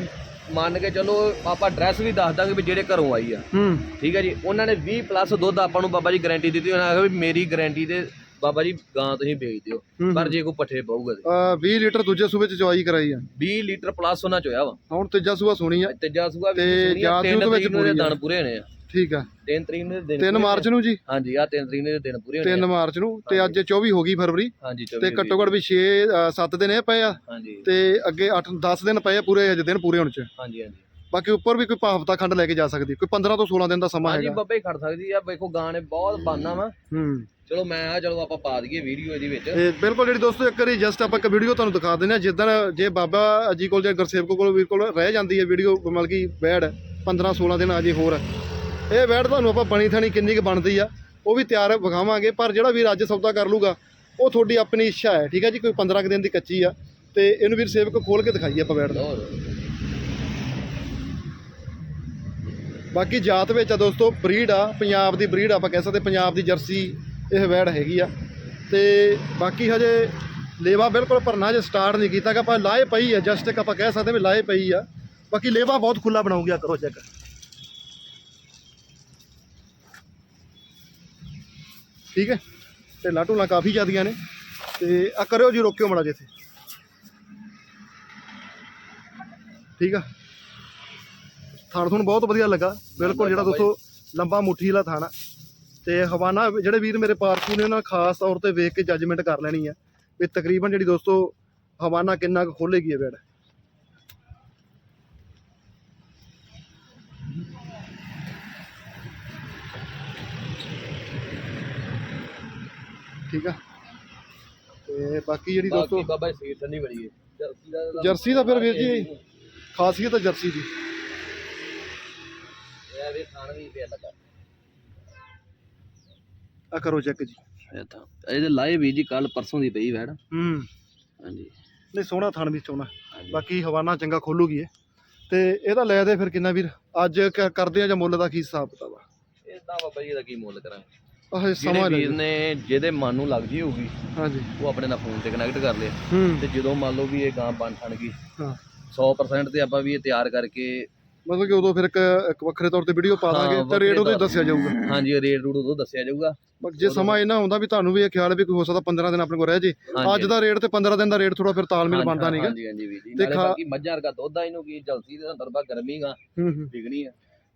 ਮੰਨ ਕੇ ਚਲੋ ਆਪਾਂ ਐਡਰੈਸ ਵੀ ਦੱਸ ਦਾਂਗੇ ਵੀ ਜਿਹੜੇ ਘਰੋਂ ਆਈ ਆ। ਹੂੰ। ਠੀਕ ਹੈ ਜੀ। ਉਹਨਾਂ ਨੇ 20 ਪਲੱਸ ਦੁੱਧ ਆਪਾਂ ਨੂੰ ਬਾਬਾ ਜੀ ਗਾਰੰਟੀ ਦਿੱਤੀ। ਉਹਨਾਂ ਆਖਿਆ ਵੀ ਮੇਰੀ ਗਾਰੰਟੀ ਤੇ ਬਾਬਾ ਜੀ ਗਾਂ ਤੁਸੀਂ ਵੇਚ ਦਿਓ। ਹੂੰ, ਪਰ ਜੇ ਕੋਈ ਪੱਠੇ ਪਾਊਗਾ ਤੇ। ਆ 20 ਲੀਟਰ ਦੂਜੇ ਸੂਬੇ ਚ ਚਵਾਈ ਕਰਾਈ ਆ। 20 ਲੀਟਰ ਪਲੱਸ ਉਹਨਾਂ ਚੋਇਆ ਵਾ। ਹੁਣ ਤੀਜਾ ਸੂਆ ਸੋਣੀ ਆ। ਤੀਜਾ ਸੂਆ ਵੀ ਤੇ ਆ, ਤਿੰਨ ਵਿੱਚ ਤਰੀਕ ਨੂੰ ਇਹਦੇ ਪੂਰੀ ਆ। ਦਿਨ ਪੂਰੇ ਹੋਣੇ ਆ। ਠੀਕ ਆ। 3 ਤਰੀਕ ਨੂੰ ਇਹਦੇ ਦਿਨ 3 ਪੂਰੇ ਮਾਰਚ ਨੂੰ ਜੀ। ਹਾਂਜੀ ਆ 3 ਤਰੀਕ ਨੂੰ ਇਹਦੇ ਦਿਨ ਪੂਰੇ ਹੋਣੇ 3 ਆ। ਮਾਰਚ ਨੂੰ। ਤੇ ਅੱਜ 24 ਹੋ ਗਈ ਫਰਵਰੀ। ਹਾਂਜੀ ਤੇ ਚੌਵੀ ਘੱਟੋ ਘੱਟ ਵੀ 6 7 ਦਿਨ ਇਹ ਪਏ ਆ। ਹਾਂਜੀ। ਤੇ ਅੱਗੇ 8 10 ਦਿਨ ਪਏ ਆ ਪੂਰੇ ਅਜੇ ਦਿਨ ਪੂਰੇ ਹੋਣ ਚ। ਹਾਂਜੀ ਹਾਂਜੀ। ਬਾਕੀ ਉੱਪਰ ਵੀ ਕੋਈ ਹਫ਼ਤਾ ਖੰਡ ਲੈ ਕੇ ਜਾ ਸਕਦੀ। ਕੋਈ 15 ਤੋਂ 16 ਦਿਨ ਦਾ ਸਮਾਂ ਹਾਂਜੀ ਹੈਗਾ। ਬੱਬੇ ਖੜ ਸਕਦੀ ਆ। ਵੇਖੋ ਗਾਂ ਨੇ ਬਹੁਤ ਬਾਨਾ ਵਾ। ਹੂੰ। ਚਲੋ ਮੈਂ ਆ ਚਲੋ ਆਪਾਂ ਪਾ ਦਈਏ ਵੀਡੀਓ ਇਹਦੇ ਵਿੱਚ। ਇਹ ਬਿਲਕੁਲ ਜਿਹੜੀ ਦੋਸਤੋ ਇੱਕ ਵਾਰੀ ਜਸਟ ਆਪਾਂ ਇੱਕ ਵੀਡੀਓ ਤੁਹਾਨੂੰ ਦਿਖਾ ਦਿੰਦੇ ਆ ਜਿੱਦਣ ਜੇ ਬਾਬਾ ਜੀ ਕੋਲ ਜਾਂ ਗੁਰਸੇਵਕ ਕੋਲ ਵੀਰ ਕੋਲ ਰਹਿ ਜਾਂਦੀ ਹੈ ਵੀਡੀਓ ਮਤਲਬ ਕਿ ਵੈੜ 15 16 ਦਿਨ ਅਜੇ ਹੋਰ। ਇਹ ਵੈੜ ਤੁਹਾਨੂੰ ਆਪਾਂ ਬਣੀ ਥਾਣੀ ਕਿੰਨੀ ਕੁ ਬਣਦੀ ਆ ਉਹ ਵੀ ਤਿਆਰ ਵਿਖਾਵਾਂਗੇ ਪਰ ਜਿਹੜਾ ਵੀਰ ਅੱਜ ਸੌਦਾ ਕਰ ਲੂਗਾ ਉਹ ਤੁਹਾਡੀ ਆਪਣੀ ਇੱਛਾ ਹੈ ਠੀਕ ਹੈ ਜੀ? ਕੋਈ 15 ਕੁ ਦਿਨ ਦੀ ਕੱਚੀ ਆ ਤੇ ਇਹਨੂੰ ਵੀਰ ਸੇਵਕ ਖੋਲ ਕੇ ਦਿਖਾਈਏ ਆਪਾਂ ਵੈੜ ਦਾ। ਬਾਕੀ ਜਾਤ ਵਿੱਚ ਆ ਦੋਸਤੋ ਬਰੀਡ ਆ ਪੰਜਾਬ ਦੀ ਬਰੀਡ ਆਪਾਂ ਕਹਿ ਸਕਦੇ ਪੰਜਾਬ ਦੀ ਜਰਸੀ ਇਹ ਵੈੜ ਹੈਗੀ ਆ। ਤੇ ਬਾਕੀ ਹਜੇ ਲੇਵਾ ਬਿਲਕੁਲ ਭਰਨਾ ਜੇ ਸਟਾਰਟ ਨਹੀਂ ਕੀਤਾ ਕਿ ਆਪਾਂ ਲਾਏ ਪਈ ਆ ਜਸਟ ਇੱਕ ਆਪਾਂ ਕਹਿ ਸਕਦੇ ਵੀ ਲਾਏ ਪਈ ਆ। ਬਾਕੀ ਲੇਵਾ ਬਹੁਤ ਖੁੱਲਾ ਬਣਾਉਂਗੀ ਆ ਕਰੋ ਚੈੱਕ ਠੀਕ ਹੈ? ਤੇ ਲਾਟੂਲਾਂ ਕਾਫੀ ਜ਼ਿਆਦੀਆਂ ਨੇ। ਤੇ ਆ ਕਰਿਓ ਜੀ ਰੋਕਿਓ ਮੜਾ ਜਿੱਥੇ ਠੀਕ ਆ? ਥਾਣ ਤੁਹਾਨੂੰ ਬਹੁਤ ਵਧੀਆ ਲੱਗਾ। ਬਿਲਕੁਲ ਜਿਹੜਾ ਦੋਸਤੋ ਲੰਬਾ ਮੁੱਠੀ ਵਾਲਾ ਥਾਣਾ ਤੇ ਹਵਾਨਾ ਜਿਹੜੇ ਵੀਰ ਮੇਰੇ ਪਾਰਕੂ ਨੇ ਉਹਨਾਂ ਖਾਸ ਤੌਰ ਤੇ ਵੇਖ ਕੇ ਜੱਜਮੈਂਟ ਕਰ ਲੈਣੀ ਆ ਵੀ ਤਕਰੀਬਨ ਜਿਹੜੀ ਦੋਸਤੋ ਹਵਾਨਾ ਕਿੰਨਾ ਕੁ ਖੋਲੇਗੀ ਇਹ ਬੈਡ ਠੀਕ ਆ? ਤੇ ਬਾਕੀ ਜਿਹੜੀ ਦੋਸਤੋ ਬਾਬਾ ਜੀ ਸੀਟ ਠੰਡੀ ਬੜੀ ਹੈ ਜਰਸੀ ਦਾ ਜਰਸੀ ਦਾ ਫਿਰ ਵੀਰ ਜੀ ਖਾਸੀਅਤ ਹੈ ਜਰਸੀ ਦੀ। ਇਹ ਵੀ ਖਾਣ ਵੀ ਪਿਆ ਲੱਗਾ। ਆ ਕਰੋ ਚੈੱਕ ਜੀ। ਇਹ ਤਾਂ ਇਹਦੇ ਲਾਏ ਵੀ ਜੀ ਕੱਲ ਪਰਸੋਂ ਦੀ ਪਈ ਵੈੜ। ਹੂੰ। ਹਾਂਜੀ। ਨਹੀਂ ਸੋਹਣਾ ਥਣ ਵੀ ਸੋਹਣਾ। ਹਾਂਜੀ। ਬਾਕੀ ਹਵਾਨਾ ਚੰਗਾ ਖੋਲੂਗੀ ਇਹ। ਤੇ ਇਹਦਾ ਲੈ ਦੇ ਫਿਰ ਕਿੰਨਾ ਵੀਰ? ਅੱਜ ਕ- ਕਰਦੇ ਆ ਜਾਂ ਮੁੱਲ ਦਾ ਕੀ ਹਿਸਾਬ ਕਿਤਾਬ ਆ? ਇਦਾਂ ਬਾਬਾ ਜੀ ਦਾ ਕੀ ਮੁੱਲ ਕਰਾਂਗੇ ਆਹ ਜਿਹੜੇ ਸਮਾਂ ਲੈ ਵੀਰ ਨੇ ਜਿਹਦੇ ਮਨ ਨੂੰ ਲੱਗਦੀ ਹੋਊਗੀ ਹਾਂਜੀ। ਉਹ ਆਪਣੇ ਨਾਲ ਫੋਨ ਤੇ ਕਨੈਕਟ ਕਰ ਲੇ ਹੂੰ। ਤੇ ਜਦੋਂ ਮੰਨ ਲਓ ਵੀ ਇਹ ਗਾਂ ਬਣ ਠਣ ਗਈ ਹਾਂ 100% ਤੇ ਆਪਾਂ ਵੀ ਇਹ ਤਿਆਰ ਕਰਕੇ ਮਤਲਬ ਕਿ ਉਦੋਂ ਫਿਰ ਇੱਕ ਇੱਕ ਵੱਖਰੇ ਤੌਰ ਤੇ ਵੀਡੀਓ ਪਾ ਦਾਂਗੇ ਤੇ ਰੇਟ ਉਹਦੇ ਦੱਸਿਆ ਜਾਊਗਾ। ਹਾਂਜੀ ਰੇਟ ਰੂਟ ਉਦੋਂ ਦੱਸਿਆ ਜਾਊਗਾ। ਜੇ ਸਮਾਂ ਇਹਨਾਂ ਹੁੰਦਾ ਵੀ ਤੁਹਾਨੂੰ ਵੀ ਇਹ ਖਿਆਲ ਵੀ ਕੋਈ ਹੋ ਸਕਦਾ 15 ਦਿਨ ਆਪਣੇ ਕੋਲ ਰਹਿ ਜੇ। ਅੱਜ ਦਾ ਰੇਟ ਤੇ 15 ਦਿਨ ਦਾ ਰੇਟ ਥੋੜਾ ਫਿਰ ਤਾਲਮੇਲ ਬਣਦਾ ਨਹੀਂਗਾ। ਹਾਂਜੀ ਹਾਂਜੀ ਵੀ ਜੀ ਤੇ ਨਾਲੇ ਖਾ- ਬਾਕੀ ਮੱਝਾਂ ਵਰਗਾ ਦੁੱਧ ਆ ਇਹਨੂੰ ਕੀ ਜਲਸੀ ਦੇ ਅੰਦਰ ਬਾ ਗਰਮੀ ਗਾ ਹੂੰ ਹੂੰ। ਵਿਗਣੀ ਆ।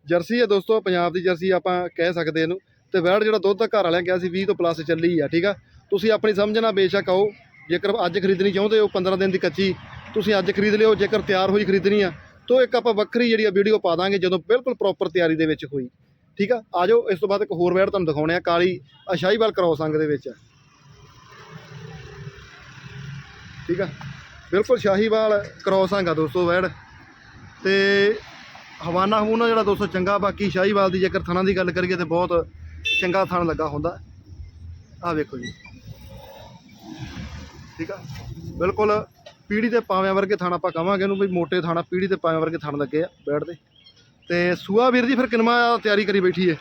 ਜਰਸੀ ਹੈ ਦੋਸਤੋ ਪੰਜਾਬ ਦੀ ਜਰਸੀ ਆਪਾਂ ਕਹਿ ਸਕਦੇ ਇਹਨੂੰ। ਤੇ ਵੈੜ ਜਿਹੜਾ ਦੁੱਧ ਦਾ ਘਰ ਵਾਲਿਆਂ ਕਿਹਾ ਸੀ 20 ਤੋਂ ਪਲੱਸ ਚੱਲੀ ਆ ਠੀਕ ਆ? ਤੁਸੀਂ ਆਪਣੀ ਸਮਝ ਨਾਲ ਬੇਸ਼ੱਕ ਆਓ ਜੇਕਰ ਅੱਜ ਖਰੀਦਣੀ ਚਾਹੁੰਦੇ ਹੋ 15 ਦਿਨ ਦੀ ਕੱਚੀ ਤੁਸੀਂ ਅੱਜ ਖਰੀਦ ਲਿਓ ਜੇਕਰ ਤਿਆਰ ਹੋਈ ਖਰੀਦਣੀ ਆ ਤੋਂ ਇੱਕ ਆਪਾਂ ਵੱਖਰੀ ਜਿਹੜੀ ਆ ਵੀਡੀਓ ਪਾ ਦਾਂਗੇ ਜਦੋਂ ਬਿਲਕੁਲ ਪ੍ਰੋਪਰ ਤਿਆਰੀ ਦੇ ਵਿੱਚ ਹੋਈ। ਠੀਕ ਆ? ਆ ਜਾਓ, ਇਸ ਤੋਂ ਬਾਅਦ ਇੱਕ ਹੋਰ ਵੈੜ ਤੁਹਾਨੂੰ ਦਿਖਾਉਣੇ ਆ, ਕਾਲੀ ਅਸ਼ਾਹੀਵਾਲ ਕ੍ਰੋਸ ਅੰਗ ਦੇ ਵਿੱਚ। ਆ ਠੀਕ ਆ? ਬਿਲਕੁਲ ਸ਼ਾਹੀਵਾਲ ਕ੍ਰੋਸ ਅੰਗ ਆ ਦੋਸਤੋ ਵੈੜ ਤੇ ਹਵਾਨਾ ਹਵੂਨਾ ਜਿਹੜਾ ਦੋਸਤੋ ਚੰਗਾ, ਬਾਕੀ ਸ਼ਾਹੀਵਾਲ ਦੀ ਜੇਕਰ ਥਣਾ ਦੀ ਗੱਲ ਕਰੀਏ ਤੇ ਬਹੁਤ ਚੰਗਾ ਥਣ ਲੱਗਾ ਹੁੰਦਾ। ਆਹ ਵੇਖੋ ਜੀ। ਠੀਕ ਆ? ਬਿਲਕੁਲ ਪੀੜੀ ਤੇ ਪਾਵਿਆਂ ਵਰਗੇ ਥਣ ਆਪਾਂ ਕਵਾਂਗੇ ਇਹਨੂੰ ਵੀ ਮੋਟੇ ਥਾਣਾ ਪੀੜੀ ਤੇ ਪਾਵਿਆਂ ਵਰਗੇ ਥਣ ਲੱਗੇ ਆ ਬੈਠਦੇ ਤੇ ਸੂਆ ਵੀਰ ਜੀ ਫਿਰ ਕਿਨਮਾ ਤਿਆਰੀ ਕਰੀ ਬੈਠੀ ਏ?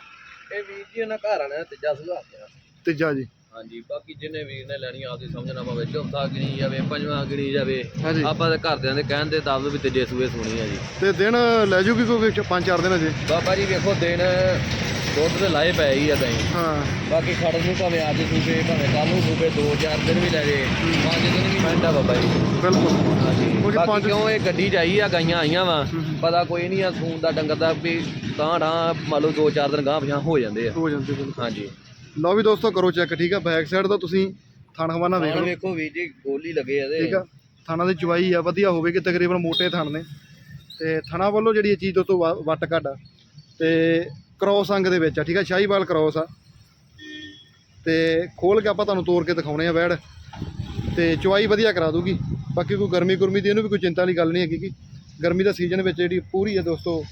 ਇਹ ਵੀਰ ਜੀ ਉਹਨਾਂ ਘਰ ਆਣਾ ਤੀਜਾ ਸੁਝਾਅ ਪਿਆ ਤੀਜਾ ਜੀ। ਹਾਂਜੀ ਬਾਕੀ ਜਿੰਨੇ ਵੀਰ ਨੇ ਲੈਣੀ ਆਪਦੀ ਸਮਝਣਾ ਪਵੇ ਚੌਥਾ ਗਿਣੀ ਜਾਵੇ ਪੰਜਵਾਂ ਗਿਣੀ ਜਾਵੇ ਹਾਂਜੀ। ਆਪਾਂ ਦੇ ਘਰਦਿਆਂ ਦੇ ਕਹਿਣ ਦੇ ਦਾਅਵੇ ਵੀ ਤੀਜੇ ਸੂਏ ਸੁਣੀ ਆ ਜੀ। ਤੇ ਦਿਨ ਲੈ ਜੂਗੀ ਕੋਈ ਪੰਜ ਚਾਰ ਦਿਨ ਅਜੇ? ਬਾਬਾ ਜੀ ਵੇਖੋ ਦਿਨ ਦੁੱਧ ਦੇ ਲਾਏ ਪਏ ਹੀ ਆ ਤਾਂ ਹਾਂ। ਬਾਕੀ ਖੜ ਨੂੰ ਭਾਵੇਂ ਅੱਜ ਸੂਬੇ ਭਾਵੇਂ ਕੱਲ ਨੂੰ ਸੂਬੇ ਦੋ ਚਾਰ ਦਿਨ ਵੀ ਲੈ ਜੇ। ਪੰਜ ਦਿਨ ਵੀ ਪੈਂਦਾ ਬਾਬਾ ਜੀ। ਬਿਲਕੁਲ। ਹਾਂਜੀ। ਬਾਕੀ ਕਿਉਂ ਇਹ ਗੱਡੀ ਜਾਈ ਆ ਗਾਈਆਂ ਆਈਆਂ ਵਾ। ਪਤਾ ਕੋਈ ਨਹੀਂ ਆ ਸੂਨ ਦਾ ਡੰਗਰ ਦਾ ਵੀ ਤਾਂ ਢਾਂ ਮੰਨ ਲਓ ਦੋ ਚਾਰ ਦਿਨ ਗਾਂ ਪਿਛਾਂ ਹੋ ਜਾਂਦੇ ਆ। ਹੋ ਜਾਂਦੇ ਬਿਲਕੁਲ। ਹਾਂਜੀ। ਲਓ ਵੀ ਦੋਸਤੋ ਕਰੋ ਚੈੱਕ ਠੀਕ ਆ? ਬੈਕ ਸਾਈਡ ਤੋਂ ਤੁਸੀਂ ਥਣ ਹਵਾਨਾ ਵੇਖ ਲਓ। ਵੇਖੋ ਵੀਰ ਜੀ ਗੋਲੀ ਲੱਗੇ ਆ ਇਹਦੇ। ਠੀਕ ਆ? ਥਾਣਾ ਦੀ ਚਵਾਈ ਆ ਵਧੀਆ ਹੋਵੇਗੀ ਤਕਰੀਬਨ ਮੋਟੇ ਥਣ ਨੇ। ਤੇ ਥਣਾ ਵੱਲੋਂ ਜਿਹੜੀ ਇਹ ਚੀਜ਼ ਤੋਂ ਵ- ਵੱਟ ਘੱਟ। ਤੇ ਕ੍ਰੋਸ ਅੰਗ ਦੇ ਵਿੱਚ ਆ, ਠੀਕ ਆ ਸ਼ਾਹੀਵਾਲ ਕ੍ਰੋਸ ਆ। ਤੇ ਖੋਲ ਕੇ ਆਪਾਂ ਤੁਹਾਨੂੰ ਤੋੜ ਕੇ ਦਿਖਾਉਣੇ ਆ ਵੈੜ। ਤੇ ਚੁਆਈ ਵਧੀਆ ਕਰਾ ਦੂਗੀ। ਬਾਕੀ ਕੋਈ ਗਰਮੀ ਗੁਰਮੀ ਦੀ ਇਹਨੂੰ ਵੀ ਕੋਈ ਚਿੰਤਾ ਵਾਲੀ ਗੱਲ ਨਹੀਂ ਹੈਗੀ ਕਿ ਗਰਮੀ ਦਾ ਸੀਜ਼ਨ ਵਿੱਚ ਜਿਹੜੀ ਪੂਰੀ ਹੈ ਦੋਸਤੋ,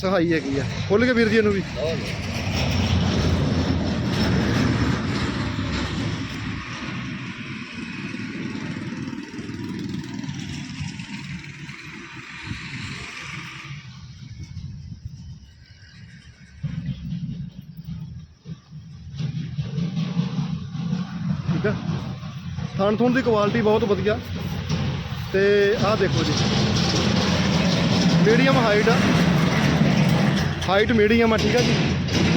ਸਹਾਈ ਹੈਗੀ ਆ। ਖੁੱਲ ਕੇ ਵੀਰ ਜੀ ਇਹਨੂੰ ਵੀ। ਠੀਕ ਆ। ਥਣ ਥੁਣ ਦੀ ਕੁਆਲਿਟੀ ਬਹੁਤ ਵਧੀਆ। ਤੇ ਆਹ ਦੇਖੋ ਜੀ। ਮੀਡੀਅਮ ਹਾਈਟ ਆ। ਹਾਈਟ ਮੀਡੀਅਮ ਆ ਠੀਕ ਆ ਜੀ।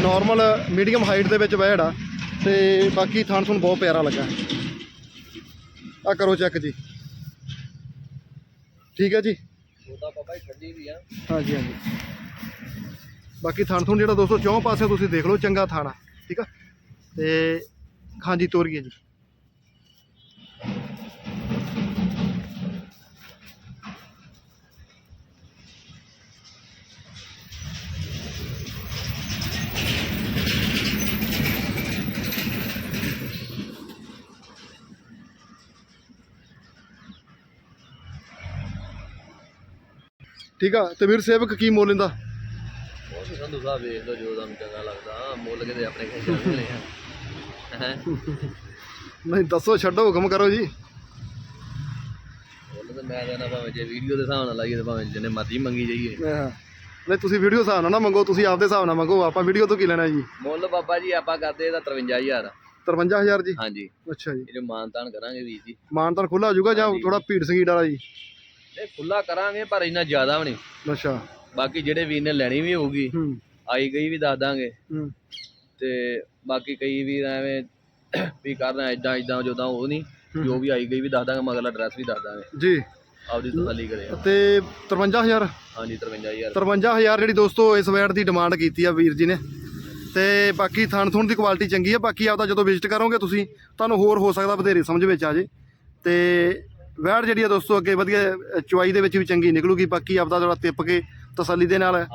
ਨਾਰਮਲ ਮੀਡੀਅਮ ਹਾਈਟ ਦੇ ਵਿੱਚ ਵੈੜ ਆ। ਤੇ ਬਾਕੀ ਥਣ ਥੁਣ ਬਹੁਤ ਪਿਆਰਾ ਲੱਗਾ। ਆ ਕਰੋ ਚੈੱਕ ਜੀ। ਠੀਕ ਹੈ ਜੀ। ਉਹਦਾ ਬਾਬਾ ਜੀ ਠੰਡੀ ਵੀ ਆ। ਹਾਂਜੀ ਹਾਂਜੀ। ਬਾਕੀ ਥਣ ਥੁਣ ਜਿਹੜਾ ਦੋਸਤੋ ਚੌਂ ਪਾਸੇ ਤੁਸੀਂ ਦੇਖ ਲਓ ਚੰਗਾ ਥਾਣਾ ਠੀਕ ਆ। ਤੇ ਹਾਂਜੀ ਤੋਰੀਏ ਜੀ। ਠੀਕ ਆ ਤੇ ਵੀਰ ਸੇਵਕ ਕੀ ਮੁੱਲ ਲੈਂਦਾ? ਉਹ ਵੀ ਸੰਧੂ ਸਾਹਿਬ ਵੇਖ ਲਓ ਜੋ ਤੁਹਾਨੂੰ ਚੰਗਾ ਲੱਗਦਾ ਮੁੱਲ ਕਿਤੇ ਆਪਣੇ ਖੇਚਲ ਮਿਲੇ ਆ। ਹੈ? ਨਹੀਂ ਦੱਸੋ ਛੱਡੋ ਹੁਕਮ ਕਰੋ ਜੀ। ਮੁੱਲ ਤੇ ਮੈਂ ਕਹਿੰਦਾ ਭਾਵੇਂ ਜੇ ਵੀਡੀਓ ਦੇ ਹਿਸਾਬ ਨਾਲ ਲਾਈਏ ਤੇ ਭਾਵੇਂ ਜਿੰਨੇ ਮਰਜ਼ੀ ਮੰਗੀ ਜਾਈਏ। ਹਾਂ। ਨਹੀਂ ਤੁਸੀਂ ਵੀਡੀਓ ਹਿਸਾਬ ਨਾਲ ਨਾ ਮੰਗੋ ਤੁਸੀਂ ਆਪਦੇ ਹਿਸਾਬ ਨਾਲ ਮੰਗੋ ਆਪਾਂ ਵੀਡੀਓ ਤੋਂ ਕੀ ਲੈਣਾ ਜੀ? ਮੁੱਲ ਬਾਬਾ ਜੀ ਆਪਾਂ ਕਰਦੇ ਇਹਦਾ 53000 53000 ਜੀ? ਹਾਂਜੀ। ਅੱਛਾ ਜੀ। ਇਹਨੂੰ ਮਾਨਤਾਨ ਕਰਾਂਗੇ ਵੀਰ ਜੀ। ਮਾਨ ਤਾਂ ਖੁੱਲਾ ਹੋ ਜਾਊਗਾ ਜਾਂ। ਥੋੜਾ ਭੀੜ ਸੰਗੀਟ ਵਾਲਾ ਜੀ? ਇਹ ਖੁੱਲਾ ਕਰਾਂਗੇ ਪਰ ਇੰਨਾ ਜ਼ਿਆਦਾ ਵੀ ਨਹੀਂ। ਅੱਛਾ। ਬਾਕੀ ਜਿਹੜੇ ਵੀਰ ਨੇ ਲੈਣੀ ਵੀ ਹੋਊਗੀ ਹੂੰ। ਆਈ ਗਈ ਵੀ ਦੱਸ ਦਾਂਗੇ। ਹੂੰ। ਤੇ ਬਾਕੀ ਕਈ ਵੀਰ ਐਵੇਂ ਵੀ ਕਰਨਾ ਇਦਾਂ ਇਦਾਂ ਜਦਾਂ ਉਹ ਨਹੀਂ। ਜੋ ਵੀ ਆਈ ਗਈ ਵੀ ਦੱਸ ਦਾਂਗੇ ਮਗਲਾ ਐਡਰੈਸ ਵੀ ਦੱਸ ਦਾਂਗੇ। ਜੀ। ਆਪਦੀ ਤਸੱਲੀ ਕਰੇ। ਤੇ 53000 ਹਾਂਜੀ 53000 53000 ਜਿਹੜੀ ਦੋਸਤੋ ਇਸ ਵੈਟ ਦੀ ਡਿਮਾਂਡ ਕੀਤੀ ਆ ਵੀਰ ਜੀ ਨੇ। ਤੇ ਬਾਕੀ ਥਣ ਥੁਣ ਦੀ ਕੁਆਲਿਟੀ ਚੰਗੀ ਆ। ਬਾਕੀ ਆਪਦਾ ਜਦੋਂ ਵਿਜ਼ਿਟ ਕਰੋਗੇ ਤੁਸੀਂ ਤੁਹਾਨੂੰ ਹੋਰ ਹੋ ਸਕਦਾ ਵਧੇਰੇ ਸਮਝ ਵਿੱਚ ਆ ਜੇ। ਤੇ ਵੈਟ ਜਿਹੜੀ ਆ ਦੋਸਤੋ, ਅੱਗੇ ਵਧੀਆ ਚੁਆਈ ਦੇ ਵਿੱਚ ਵੀ ਚੰਗੀ ਨਿਕਲੂਗੀ, ਬਾਕੀ ਆਪਦਾ ਜਿਹੜਾ ਤਿੱਪ ਕੇ ਤਸੱਲੀ ਦੇ ਨਾਲ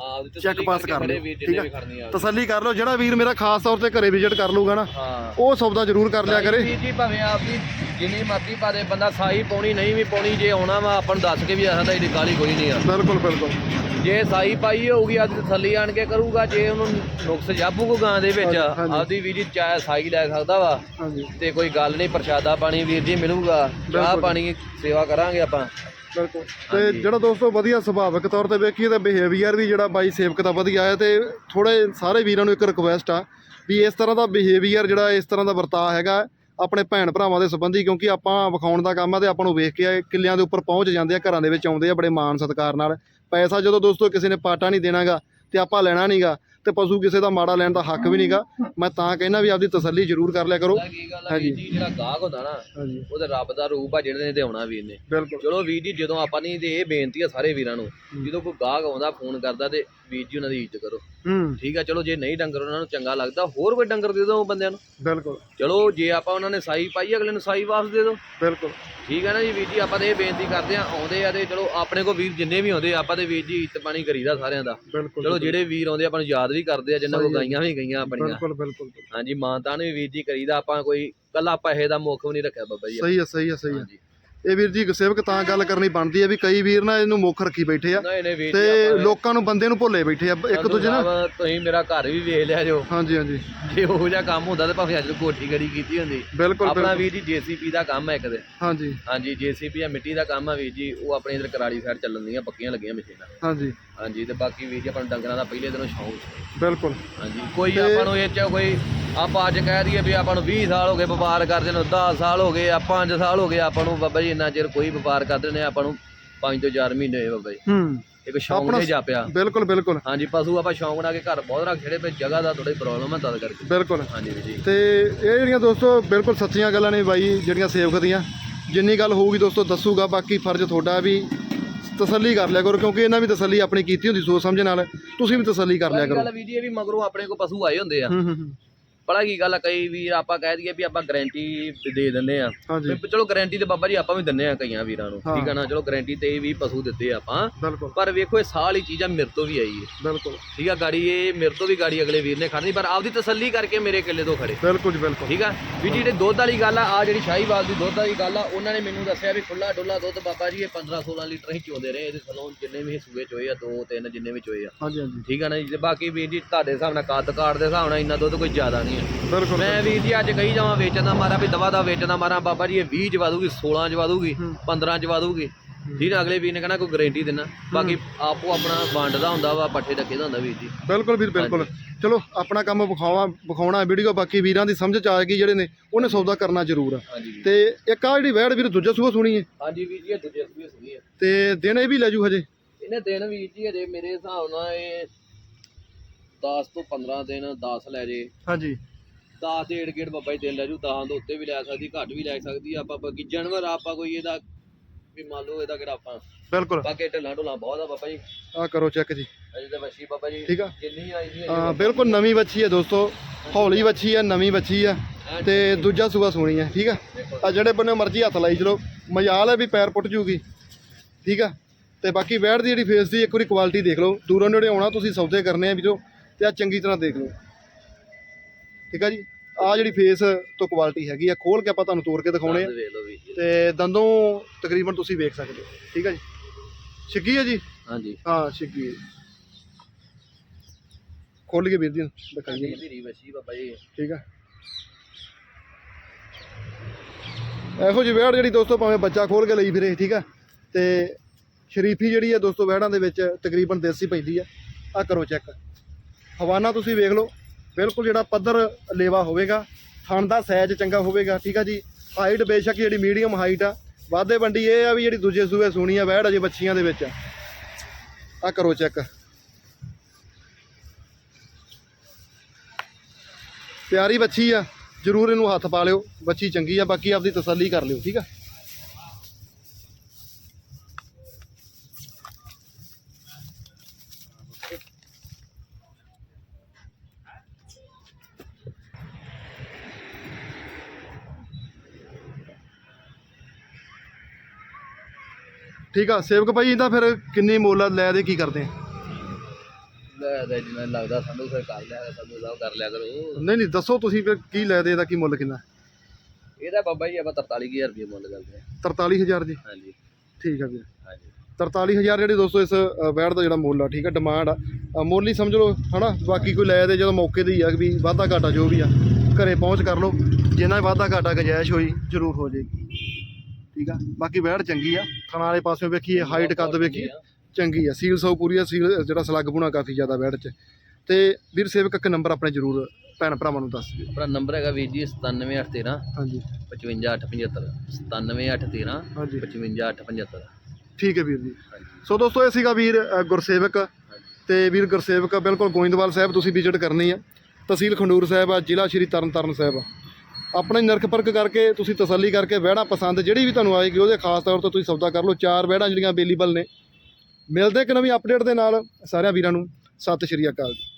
ਚੈੱਕ ਪਾਸ ਕਰ ਲਿਓ। ਠੀਕ ਆ? ਤਸੱਲੀ ਕਰ ਲਓ। ਜਿਹੜਾ ਵੀਰ ਮੇਰਾ ਖਾਸ ਤੌਰ ਤੇ ਘਰੇ ਵਿਜ਼ਿਟ ਕਰ ਲੂਗਾ ਨਾ ਹਾਂ। ਉਹ ਸੌਦਾ ਜ਼ਰੂਰ ਕਰ ਲਿਆ ਕਰੇ। ਜੀ ਭਾਵੇਂ ਆਪ ਵੀ ਜਿੰਨੀ ਮਰਜ਼ੀ ਪਾ ਦੇ ਬੰਦਾ ਸਾਈ ਪਾਉਣੀ ਨਹੀਂ ਵੀ ਪਾਉਣੀ ਜੇ ਆਉਣਾ ਵਾ ਆਪਾਂ ਨੂੰ ਦੱਸ ਕੇ ਵੀ ਆਹ ਦਾ ਇਹਦੀ ਕਾਲੀ ਕੋਈ ਨਹੀਂ ਆ। ਬਿਲਕੁਲ ਬਿਲਕੁਲ। ਜੇ ਸਾਈ ਪਾਈ ਹੋਊਗੀ ਅੱਜ ਥੱਲੀ ਆਣ ਕੇ ਕਰੂਗਾ ਜੇ ਉਹਨੂੰ ਨੁਕਸ ਜਾਬੂਗਾ ਗਾਂ ਦੇ ਵਿੱਚ। ਆਪਦੀ ਵੀਰ ਜੀ ਚਾਹ ਸਾਈ ਲੈ ਸਕਦਾ ਵਾ ਤੇ ਕੋਈ ਗੱਲ ਨਹੀਂ ਪ੍ਰਸ਼ਾਦਾ ਪਾਣੀ ਵੀਰ ਜੀ ਮਿਲੂਗਾ ਚਾਹ। ਪਾਣੀ ਸੇਵਾ ਕਰਾਂਗੇ ਆਪਾਂ। ਬਿਲਕੁਲ ਤੇ ਹਾਂਜੀ। ਜਿਹੜਾ ਦੋਸਤੋ ਵਧੀਆ ਸੁਭਾਵਿਕ ਤੌਰ ਤੇ ਵੇਖੀਏ ਤਾਂ ਬਿਹੇਵੀਅਰ ਵੀ ਜਿਹੜਾ ਬਾਈ ਸੇਵਕ ਦਾ ਵਧੀਆ ਹੈ ਤੇ ਥੋੜੇ ਸਾਰੇ ਵੀਰਾਂ ਨੂੰ ਇੱਕ ਰਿਕੁਐਸਟ ਆ ਵੀ ਇਸ ਤਰ੍ਹਾਂ ਦਾ ਬਿਹੇਵੀਅਰ ਜਿਹੜਾ ਇਸ ਤਰ੍ਹਾਂ ਦਾ ਵਰਤਾਅ ਹੈਗਾ ਆਪਣੇ ਭੈਣ ਭਰਾਵਾਂ ਦੇ ਸੰਬੰਧੀ ਕਿਉਂਕਿ ਆਪਾਂ ਵਿਖਾਉਣ ਦਾ ਕੰਮ ਆ ਤੇ ਆਪਾਂ ਨੂੰ ਵੇਖ ਕੇ ਕਿੱਲਿਆਂ ਦੇ ਉੱਪਰ ਪਹੁੰਚ ਜਾਂਦੇ ਆ ਘਰਾਂ ਦੇ ਵਿੱਚ ਆਉਂਦੇ ਆ ਬੜੇ ਮਾਣ ਸਤਿਕਾਰ ਨਾਲ ਪੈਸਾ ਜਦੋਂ ਦੋਸਤੋ ਕਿਸੇ ਨੇ ਪਾਟਾ ਨਹੀਂ ਦੇਣਾਗਾ ਤੇ ਆਪਾਂ ਲੈਣਾ ਨਹੀਂਗਾ ਤੇ ਪਸ਼ੂ ਕਿਸੇ ਦਾ ਮਾੜਾ ਲੈਣ ਦਾ ਹੱਕ ਵੀ ਨਹੀਂਗਾ ਮੈਂ ਤਾਂ ਕਹਿੰਦਾ ਵੀ ਆਪਦੀ ਤਸੱਲੀ ਜ਼ਰੂਰ ਕਰ ਲਿਆ ਕਰੋ। ਕੀ ਗੱਲ ਆ ਹਾਂਜੀ। ਵੀਰ ਜੀ ਜਿਹੜਾ ਗਾਹਕ ਹੁੰਦਾ ਨਾ ਹਾਂਜੀ। ਉਹਦੇ ਰੱਬ ਦਾ ਰੂਪ ਆ ਜਿਹੜੇ ਨੇ ਤੇ ਆਉਣਾ ਵੀਰ ਨੇ। ਬਿਲਕੁਲ। ਚਲੋ ਵੀਰ ਜੀ ਜਦੋਂ ਆਪਾਂ ਨੇ ਤੇ ਇਹ ਬੇਨਤੀ ਆ ਸਾਰੇ ਵੀਰਾਂ ਨੂੰ ਜਦੋਂ ਕੋਈ ਗਾਹਕ ਆਉਂਦਾ ਫੋਨ ਕਰਦਾ ਤੇ ਵੀਰ ਜੀ ਉਹਨਾਂ ਦੀ ਇੱਜ਼ਤ ਕਰੋ। ਹੂੰ। ਠੀਕ ਆ ਚਲੋ ਜੇ ਨਹੀਂ ਡੰਗਰ ਉਹਨਾਂ ਨੂੰ ਚੰਗਾ ਲੱਗਦਾ ਹੋਰ ਕੋਈ ਡੰਗਰ ਦੇ ਦਿਓ ਬੰਦਿਆਂ ਨੂੰ। ਬਿਲਕੁਲ। ਚਲੋ ਜੇ ਆਪਾਂ ਉਹਨਾਂ ਨੇ ਸਾਈ ਪਾਈ ਅਗਲੇ ਨੂੰ ਸਾਈ ਵਾਪਸ ਦੇ ਦਿਓ। ਬਿਲਕੁਲ। ਠੀਕ ਹੈ ਨਾ ਜੀ ਵੀਰ ਜੀ ਆਪਾਂ ਤੇ ਇਹ ਬੇਨਤੀ ਕਰਦੇ ਆ ਆਉਂਦੇ ਆ ਤੇ ਚਲੋ ਆਪਣੇ ਕੋਲ ਵੀਰ ਜਿੰਨੇ ਵੀ ਆਉਂਦੇ ਆ, ਆਪਾਂ ਤੇ ਵੀਰ ਜੀ ਇੱਜ਼ਤ ਪਾਣੀ ਕਰੀਦਾ ਸਾਰਿਆਂ ਦਾ। ਬਿਲਕੁਲ ਚਲੋ ਜਿਹੜੇ ਵੀਰ ਆਉਂਦੇ ਆ, ਆਪਾਂ ਨੂੰ ਯਾਦ ਵੀ ਕਰਦੇ ਆ ਜਿਨ੍ਹਾਂ ਕੋਲ ਗਾਈਆਂ ਵੀ ਗਈਆਂ ਆਪਣੀਆਂ। ਬਿਲਕੁਲ ਬਿਲਕੁਲ। ਹਾਂਜੀ ਮਾਨਤਾਨ ਵੀ ਵੀਰ ਜੀ ਕਰੀਦਾ ਆਪਾਂ ਕੋਈ ਕੱਲਾ ਪੈਸੇ ਦਾ ਮੁੱਖ ਵੀ ਨਹੀਂ ਰੱਖਿਆ ਬਾਬਾ ਜੀ। ਸਹੀ ਹੈ ਸਹੀ ਹੈ ਸਹੀ ਹਾਂਜੀ। ਇਹ ਵੀਰ ਜੀ ਸੇਵਕ ਤਾਂ ਗੱਲ ਕਰਨੀ ਬਣਦੀ ਹੈ ਵੀ ਕਈ ਵੀਰ ਨਾ ਇਹਨੂੰ ਮੁੱਖ ਰੱਖੀ ਬੈਠੇ ਆ ਨਹੀਂ ਨਹੀਂ ਵੀਰ ਜੀ ਤੇ ਲੋਕਾਂ ਨੂੰ ਬੰਦੇ ਨੂੰ ਭੁੱਲੇ ਬੈਠੇ ਆ ਇੱਕ ਦੂਜੇ ਨਾਲ। ਤੁਸੀਂ ਮੇਰਾ ਘਰ ਵੀ ਵੇਖ ਲਿਆ ਜੋ। ਹਾਂਜੀ ਹਾਂਜੀ। ਜੇ ਉਹੋ ਜਿਹਾ ਕੰਮ ਹੁੰਦਾ ਤੇ ਭਾਵੇਂ ਅੱਜ ਕੋਠੀ ਗੜੀ ਕੀਤੀ ਹੁੰਦੀ। ਬਿਲਕੁਲ ਆਪਣਾ ਵੀਰ ਜੀ ਜੀਸੀਪੀ ਦਾ ਕੰਮ ਹੈ ਇੱਕ ਦੇ ਹਾਂਜੀ। ਹਾਂਜੀ ਜੀਸੀਪੀ ਆ ਮਿੱਟੀ ਦਾ ਕੰਮ ਆ ਵੀਰ ਜੀ ਉਹ ਆਪਣੇ ਇਧਰ ਕਰਾਲੀ ਸਾਈਡ ਚੱਲਣ ਦੀਆਂ ਪੱਕੀਆਂ ਲੱਗੀਆਂ ਮਸ਼ੀਨਾਂ। ਹਾਂਜੀ। ਹਾਂਜੀ ਤੇ ਬਾਕੀ ਵੀਰ ਜੀ ਆਪਾਂ ਨੂੰ ਡੰਗਰਾਂ ਦਾ ਪਹਿਲੇ ਦਿਨੋਂ ਸ਼ੌਂਕ ਸੀ। ਬਿਲਕੁਲ। ਹਾਂਜੀ ਕੋਈ ਤੇ- ਆਪਾਂ ਨੂੰ ਇਹ ਚ ਕੋਈ ਆਪਾਂ ਅੱਜ ਕਹਿ ਦਈਏ ਵੀ ਆਪਾਂ ਨੂੰ 20 ਸਾਲ ਹੋ ਗਏ ਵਪਾਰ ਕਰਦੇ ਨੂੰ 10 ਸਾਲ ਹੋ ਗਏ ਆ 5 ਸਾਲ ਹੋ ਗਏ ਆਪਾਂ ਨੂੰ ਬਾਬਾ ਜੀ ਇੰਨਾ ਚਿਰ ਕੋਈ ਵਪਾਰ ਕਰਦੇ ਨੇ ਆਪਾਂ ਨੂੰ 5 ਤੋਂ 4 ਮਹੀਨੇ ਹੋਏ ਬਾਬਾ ਜੀ। ਹੂੰ। ਇੱਕ ਸ਼ੌਂਕ ਆਪਣਾ- ਨੇ ਜਾਪਿਆ। ਬਿਲਕੁਲ ਬਿਲਕੁਲ। ਹਾਂਜੀ ਪਸ਼ੂ ਆਪਾਂ ਸ਼ੌਂਕ ਨਾਲ ਕੇ ਘਰ ਬਹੁਤ ਰੱਖ ਛੜੇ ਪਏ ਜਗ੍ਹਾ ਦਾ ਥੋੜੀ ਪ੍ਰੋਬਲਮ ਹੈ ਤਦ ਕਰਕੇ। ਬਿਲਕੁਲ। ਹਾਂਜੀ ਵੀਰ ਜੀ। ਤੇ ਇਹ ਜਿਹੜੀਆਂ ਦੋਸਤੋ ਬਿਲਕੁਲ ਸੱਚੀਆਂ ਗੱਲਾਂ ਨੇ ਬਾਈ ਜਿਹੜੀਆਂ ਸੇਵਕ ਦੀਆਂ। ਜਿੰਨੀ ਗੱਲ ਹੋਊਗੀ ਦੋਸਤੋ ਦੱਸੂਗਾ ਬਾਕੀ ਫਰਜ਼ ਤੁਹਾਡਾ ਵੀ। ਤਸੱਲੀ ਕਰ ਲਿਆ ਕਰੋ ਕਿਉਂਕਿ ਇਹਨਾਂ ਵੀ ਤਸੱਲੀ ਆਪਣੀ ਕੀਤੀ ਹੁੰਦੀ ਸੋਚ ਸਮਝ ਨਾਲ। ਤੁਸੀਂ ਵੀ ਤਸੱਲੀ ਕਰ ਲਿਆ ਕਰੋ ਗੱਲ ਇਹ ਵੀ ਮਗਰੋਂ ਆਪਣੇ ਕੋਲ ਪਸ਼ੂ ਆਏ ਹੁੰਦੇ ਆ। ਹੂੰ ਹੂੰ ਹੂੰ। ਪਤਾ ਕੀ ਗੱਲ ਆ ਕਈ ਵੀਰ ਆਪਾਂ ਕਹਿ ਦਈਏ ਵੀ ਆਪਾਂ ਗਾਰੰਟੀ ਦੇ ਦਿੰਦੇ ਆ। ਹਾਂਜੀ। ਵੀ ਚਲੋ ਗਾਰੰਟੀ ਤੇ ਬਾਬਾ ਜੀ ਆਪਾਂ ਵੀ ਦਿੰਦੇ ਆ ਕਈਆਂ ਵੀਰਾਂ ਨੂੰ ਹਾਂ। ਠੀਕ ਆ ਨਾ? ਚਲੋ ਗਾਰੰਟੀ ਤੇ ਵੀ ਪਸ਼ੂ ਦਿੱਤੇ ਆ ਆਪਾਂ। ਬਿਲਕੁਲ। ਪਰ ਵੇਖੋ ਇਹ ਸਾਹ ਵਾਲੀ ਚੀਜ਼ਾਂ ਮੇਰੇ ਤੋਂ ਵੀ ਆਈ ਹੈ ਬਿਲਕੁਲ। ਠੀਕ ਆ ਗਾੜੀ ਇਹ ਮੇਰੇ ਤੋਂ ਵੀ ਗਾੜੀ ਅਗਲੇ ਵੀਰ ਨੇ ਖੜਨੀ ਪਰ ਆਪਦੀ ਤਸੱਲੀ ਕਰਕੇ ਮੇਰੇ ਕਿੱਲੇ ਤੋਂ ਖੜੇ। ਬਿਲਕੁਲ ਜੀ ਬਿਲਕੁਲ। ਠੀਕ ਆ? ਵੀ ਜਿਹੜੇ ਦੁੱਧ ਵਾਲੀ ਗੱਲ ਆ ਆ ਜਿਹੜੀ ਸ਼ਾਹੀਵਾਲ ਦੀ ਦੁੱਧ ਵਾਲੀ ਗੱਲ ਆ ਉਹਨਾਂ ਨੇ ਮੈਨੂੰ ਦੱਸਿਆ ਵੀ ਖੁੱਲਾ ਡੁੱਲਾ ਦੁੱਧ ਬਾਬਾ ਜੀ ਇਹ 15 16 ਲੀਟਰ ਹੀ ਚੋਂਦੇ ਰਹੇ ਇਹਦੇ ਥਲੋਂ ਜਿੰਨੇ ਵੀ ਸੂਏ ਚੋਏ ਆ ਦੋ ਤਿੰਨ ਜਿੰਨੇ ਵੀ ਚੋਏ ਆ। ਹਾਂਜੀ ਹਾਂਜੀ। ਠੀਕ ਆ ਨਾ ਜੀ? ਤੇ ਬਾਕੀ ਵੀਰ ਜੀ ਤੁਹਾਡੇ ਹਿਸਾਬ ਨਾਲ ਕੱਦ ਕਾੜ ਦੇ ਹਿਸਾਬ ਨਾਲ ਇੰਨਾ ਦੁੱਧ ਕੋਈ ਜ਼ਿਆਦਾ ਨਹੀਂ ਹੈ ਬਿਲਕੁਲ ਮੈਂ ਵੀਰ ਜੀ ਅੱਜ ਕਹੀ ਜਾਵਾਂ ਵੇਚਣ ਮਾਰਾ ਵੀ ਦਵਾ ਦਾ ਵੇਚਣ ਮਾਰਾ ਬਾਬਾ ਜੀ ਇਹ 20 ਜਵਾ ਦੂਗੀ 16 ਜਵਾ ਦੂਗੀ ਹੂੰ। 15 ਜਵਾ ਦੂਗੀ ਆ ਅਗਲੇ ਵੀਰ ਨੇ ਕਹਿਣਾ ਕੋਈ ਗਾਰੰਟੀ ਦੇਣਾ। ਬਾਕੀ ਆਪੋ ਆਪਣਾ ਵੰਡਦਾ ਹੁੰਦਾ ਵਾ ਪੱਠੇ ਡੱਕੇ ਦਾ ਹੁੰਦਾ ਵੀਰ ਜੀ। ਬਿਲਕੁਲ ਵੀਰ ਬਿਲਕੁਲ। ਚਲੋ ਆਪਣਾ ਕੰਮ ਵਿਖਾਵਾ ਵਿਖਾਉਣਾ ਵੀਡੀਓ ਬਾਕੀ ਵੀਰਾਂ ਦੀ ਸਮਝ ਚ ਆਏਗੀ ਜਿਹੜੇ ਨੇ ਉਹਨੇ ਸੌਦਾ ਕਰਨਾ ਜ਼ਰੂਰ ਆ। ਹਾਂਜੀ ਤੇ ਇੱਕ ਆ ਜਿਹੜੀ ਵੈੜ ਵੀਰ ਦੂਜਾ ਸੂਆ ਸੁਣੀ ਹੈ। ਹਾਂਜੀ ਵੀਰ ਜੀ ਇਹ ਦੂਜੇ ਸੂਏ ਸੁਣੀ ਹੈ ਤੇ ਦਿਨ ਇਹ ਵੀ ਲੈ ਜੂ ਹਜੇ? ਇਹਨੇ ਦਿਨ ਵੀਰ ਜੀ ਅਜੇ ਮੇਰੇ ਹਿਸਾਬ ਨਾਲ ਇਹ 10 ਤੋਂ 15 ਦਿਨ 10 ਲੈ ਜੇ। ਹਾਂਜੀ। 10 ਦੇ ਏੜ ਗੇੜ ਬਾਬਾ ਜੀ ਦਿਨ ਲੈ ਜੂ 10 ਦੇ ਉੱਤੇ ਵੀ ਲੈ ਸਕਦੀ ਘੱਟ ਵੀ ਲੈ ਸਕਦੀ। ਆਪਾਂ ਬਾਕੀ ਜਾਨਵਰ ਆਪਾਂ ਕੋਈ ਇਹਦਾ ਵੀ ਮੰਨ ਲਓ ਇਹਦਾ ਕਿਹੜਾ ਆਪਾਂ ਬਿਲਕੁਲ। ਬਾਕੀ ਢਿੱਲਾਂ ਢੁੱਲਾਂ ਬਹੁਤ ਆ ਬਾਬਾ ਜੀ। ਆ ਕਰੋ ਚੈੱਕ ਜੀ। ਅਜੇ ਤਾਂ ਵਸ਼ੀ ਬਾਬਾ ਜੀ ਠੀਕ ਆ? ਜਿੰਨੀ ਆਈ ਦੀ ਹਾਂ ਬਿਲਕੁਲ ਨਵੀਂ ਬੱਚੀ ਹੈ ਦੋਸਤੋ। ਹੌਲੀ ਬੱਚੀ ਹੈ ਨਵੀਂ ਬੱਚੀ ਆ। ਤੇ ਦੂਜਾ ਸੂਆ ਸੋਣੀ ਹੈ ਠੀਕ ਆ? ਆ ਜਿਹੜੇ ਬੰਨੇ ਮਰਜ਼ੀ ਹੱਥ ਲਾਈ ਚਲੋ। ਮਜਾਲ ਹੈ ਵੀ ਪੈਰ ਪੁੱਟ ਜੂਗੀ। ਠੀਕ ਆ? ਤੇ ਬਾਕੀ ਵੈੜ ਦੀ ਜਿਹੜੀ ਫੇਸ ਦੀ ਇੱਕ ਵਾਰੀ ਕੁਆਲਿਟੀ ਦੇਖ ਲਓ। ਦੂਰੋਂ ਨੇੜੇ ਆਉਣਾ ਤੁਸੀਂ ਸੌਦੇ ਕਰਨੇ ਆ ਵੀਰੋ ਤੇ ਆ ਚੰਗੀ ਤਰ੍ਹਾਂ ਦੇਖ ਲਓ। ਠੀਕ ਆ ਜੀ? ਆ ਜਿਹੜੀ ਫੇਸ ਤੋਂ ਕੁਆਲਿਟੀ ਹੈਗੀ ਆ ਖੋਲ ਕੇ ਆਪਾਂ ਤੁਹਾਨੂੰ ਤੋੜ ਕੇ ਦਿਖਾਉਣੇ ਆ। ਤੇ ਦੰਦੋਂ ਤਕਰੀਬਨ ਤੁਸੀਂ ਵੇਖ ਸਕਦੇ ਹੋ। ਠੀਕ ਆ ਜੀ? ਛਿੱਗੀ ਹੈ ਜੀ? ਹਾਂਜੀ। ਹਾਂ ਛਿੱਗੀ ਹੈ ਖੋਲ ਕੇ ਵੀਰ ਜੀ ਦਿਖਾਈਏ। ਇਹ ਧੀਰੀ ਵਸ਼ੀ ਬਾਬਾ ਜੀ। ਠੀਕ ਆ। ਇਹੋ ਜਿਹੀ ਵਹਿੜ ਜਿਹੜੀ ਦੋਸਤੋ ਭਾਵੇਂ ਬੱਚਾ ਖੋਲ ਕੇ ਲਈ ਫਿਰੇ ਠੀਕ ਆ। ਤੇ ਸ਼ਰੀਫੀ ਜਿਹੜੀ ਆ ਦੋਸਤੋ ਵਹਿੜਾਂ ਦੇ ਵਿੱਚ ਤਕਰੀਬਨ ਦੇਸੀ ਪੈਂਦੀ ਆ। ਆ ਕਰੋ ਚੈੱਕ ਹਵਾਨਾ ਤੁਸੀਂ ਵੇਖ ਲਓ, ਬਿਲਕੁਲ ਜਿਹੜਾ ਪੱਧਰ ਲੇਵਾ ਹੋਵੇਗਾ, ਥਣ ਦਾ ਸਾਈਜ਼ ਚੰਗਾ ਹੋਵੇਗਾ, ਠੀਕ ਆ ਜੀ? ਹਾਈਟ ਬੇਸ਼ੱਕ ਜਿਹੜੀ ਮੀਡੀਅਮ ਹਾਈਟ ਆ, ਵਾਧੇ ਵੰਡੀ ਇਹ ਆ ਵੀ ਜਿਹੜੀ ਦੂਜੇ ਸੂਏ ਸੋਣੀ ਆ ਵਹਿੜ ਅਜੇ ਬੱਚੀਆਂ ਦੇ ਵਿੱਚ। ਆ ਕਰੋ ਚੈੱਕ ਪਿਆਰੀ ਬੱਚੀ ਆ, ਜਰੂਰ ਇਹਨੂੰ ਹੱਥ ਪਾ ਲਿਓ ਬੱਚੀ ਚੰਗੀ ਆ, ਬਾਕੀ ਆਪਦੀ ਤਸੱਲੀ ਕਰ ਲਿਓ, ਠੀਕ ਆ? ਠੀਕ ਆ ਸੇਵਕ ਭਾਈ ਇਹਦਾ ਫਿਰ ਕਿੰਨੀ ਮੁੱਲ ਆ ਲੈ ਦੇ ਕੀ ਕਰਦੇ ਆ? ਲੈ ਦੇ ਜਿੰਨਾ ਲੱਗਦਾ ਸਾਨੂੰ ਫਿਰ ਕਰ ਲਿਆ ਸਾਨੂੰ ਦਾ ਕਰ ਲਿਆ ਕਰੋ। ਨਹੀਂ ਨਹੀਂ ਦੱਸੋ ਤੁਸੀਂ ਫਿਰ ਕੀ ਲੈ ਦੇ ਇਹਦਾ ਕੀ ਮੁੱਲ ਕਿੰਨਾ? ਇਹਦਾ ਬਾਬਾ ਜੀ ਆਪਾਂ 43000 ਰੁਪਏ ਮੁੱਲ ਕਰਦੇ ਹਾਂ 43000 ਜੀ? ਹਾਂਜੀ। ਠੀਕ ਆ ਵੀਰ। ਹਾਂਜੀ। 43000 ਜਿਹੜੇ ਦੋਸਤੋ ਇਸ ਬੈਡ ਦਾ ਜਿਹੜਾ ਮੁੱਲ ਆ ਠੀਕ ਆ ਡਿਮਾਂਡ ਆ। ਮੁੱਲ ਹੀ ਸਮਝ ਲਓ ਹਨਾ ਬਾਕੀ ਕੋਈ ਲੈ ਦੇ ਜਦੋਂ ਮੌਕੇ ਤੇ ਹੀ ਆ ਵੀ ਵਾਧਾ ਘਾਟਾ ਜੋ ਵੀ ਆ ਘਰੇ ਪਹੁੰਚ ਕਰ ਲਓ। ਜਿੰਨਾ ਵਾਧਾ ਘਾਟਾ ਗੁੰਜਾਇਸ਼ ਹੋਈ ਜ਼ਰੂਰ ਹੋ ਜਾਏਗੀ। ਠੀਕ ਆ? ਬਾਕੀ ਬੈਡ ਚੰਗੀ ਆ। ਥਣਾ ਵਾਲੇ ਪਾਸਿਓਂ ਵੇਖੀਏ ਹਾਈਟ ਕੱਦ ਵੇਖੀਏ ਚੰਗੀ ਆ। ਸੀਲ ਸੌ ਪੂਰੀ ਆ ਸੀਲ ਜਿਹੜਾ ਸਲੱਗ ਬੁਣਾ ਕਾਫੀ ਜ਼ਿਆਦਾ ਬੈਡ 'ਚ। ਤੇ ਵੀਰ ਸੇਵਕ ਇੱਕ ਨੰਬਰ ਆਪਣੇ ਜ਼ਰੂਰ ਭੈਣ ਭਰਾਵਾਂ ਨੂੰ ਦੱਸ ਦਿਓ। ਆਪਣਾ ਨੰਬਰ ਹੈਗਾ ਵੀਰ ਜੀ 97813 ਹਾਂਜੀ। 55875 97813 ਹਾਂਜੀ। 55875 ਠੀਕ ਹੈ ਵੀਰ ਜੀ। ਸੋ ਦੋਸਤੋ ਇਹ ਸੀਗਾ ਵੀਰ ਗੁਰਸੇਵਕ। ਤੇ ਵੀਰ ਗੁਰਸੇਵਕ ਬਿਲਕੁਲ ਗੋਇੰਦਵਾਲ ਸਾਹਿਬ ਤੁਸੀਂ ਵਿਜ਼ਿਟ ਕਰਨੀ ਆ। ਤਹਿਸੀਲ ਖੰਡੂਰ ਸਾਹਿਬ ਆ ਜ਼ਿਲ੍ਹਾ ਸ਼੍ਰੀ ਤਰਨਤਾਰਨ ਸਾਹਿਬ ਆ। ਆਪਣਾ ਹੀ ਨਿਰਖ ਪਰਖ ਕਰਕੇ ਤੁਸੀਂ ਤਸੱਲੀ ਕਰਕੇ ਵਿਹੜਾ ਪਸੰਦ ਜਿਹੜੀ ਵੀ ਤੁਹਾਨੂੰ ਆਏਗੀ ਉਹਦੇ ਖਾਸ ਤੌਰ ਤੇ ਤੁਸੀਂ ਸੌਦਾ ਕਰ ਲਓ। ਚਾਰ ਵਿਹੜਾਂ ਜਿਹੜੀਆਂ ਅਵੇਲੇਬਲ ਨੇ। ਮਿਲਦੇ ਇੱਕ ਨਵੀਂ ਅਪਡੇਟ ਦੇ ਨਾਲ ਸਾਰਿਆਂ ਵੀਰਾਂ ਨੂੰ। ਸਤਿ ਸ਼੍ਰੀ ਅਕਾਲ ਜੀ।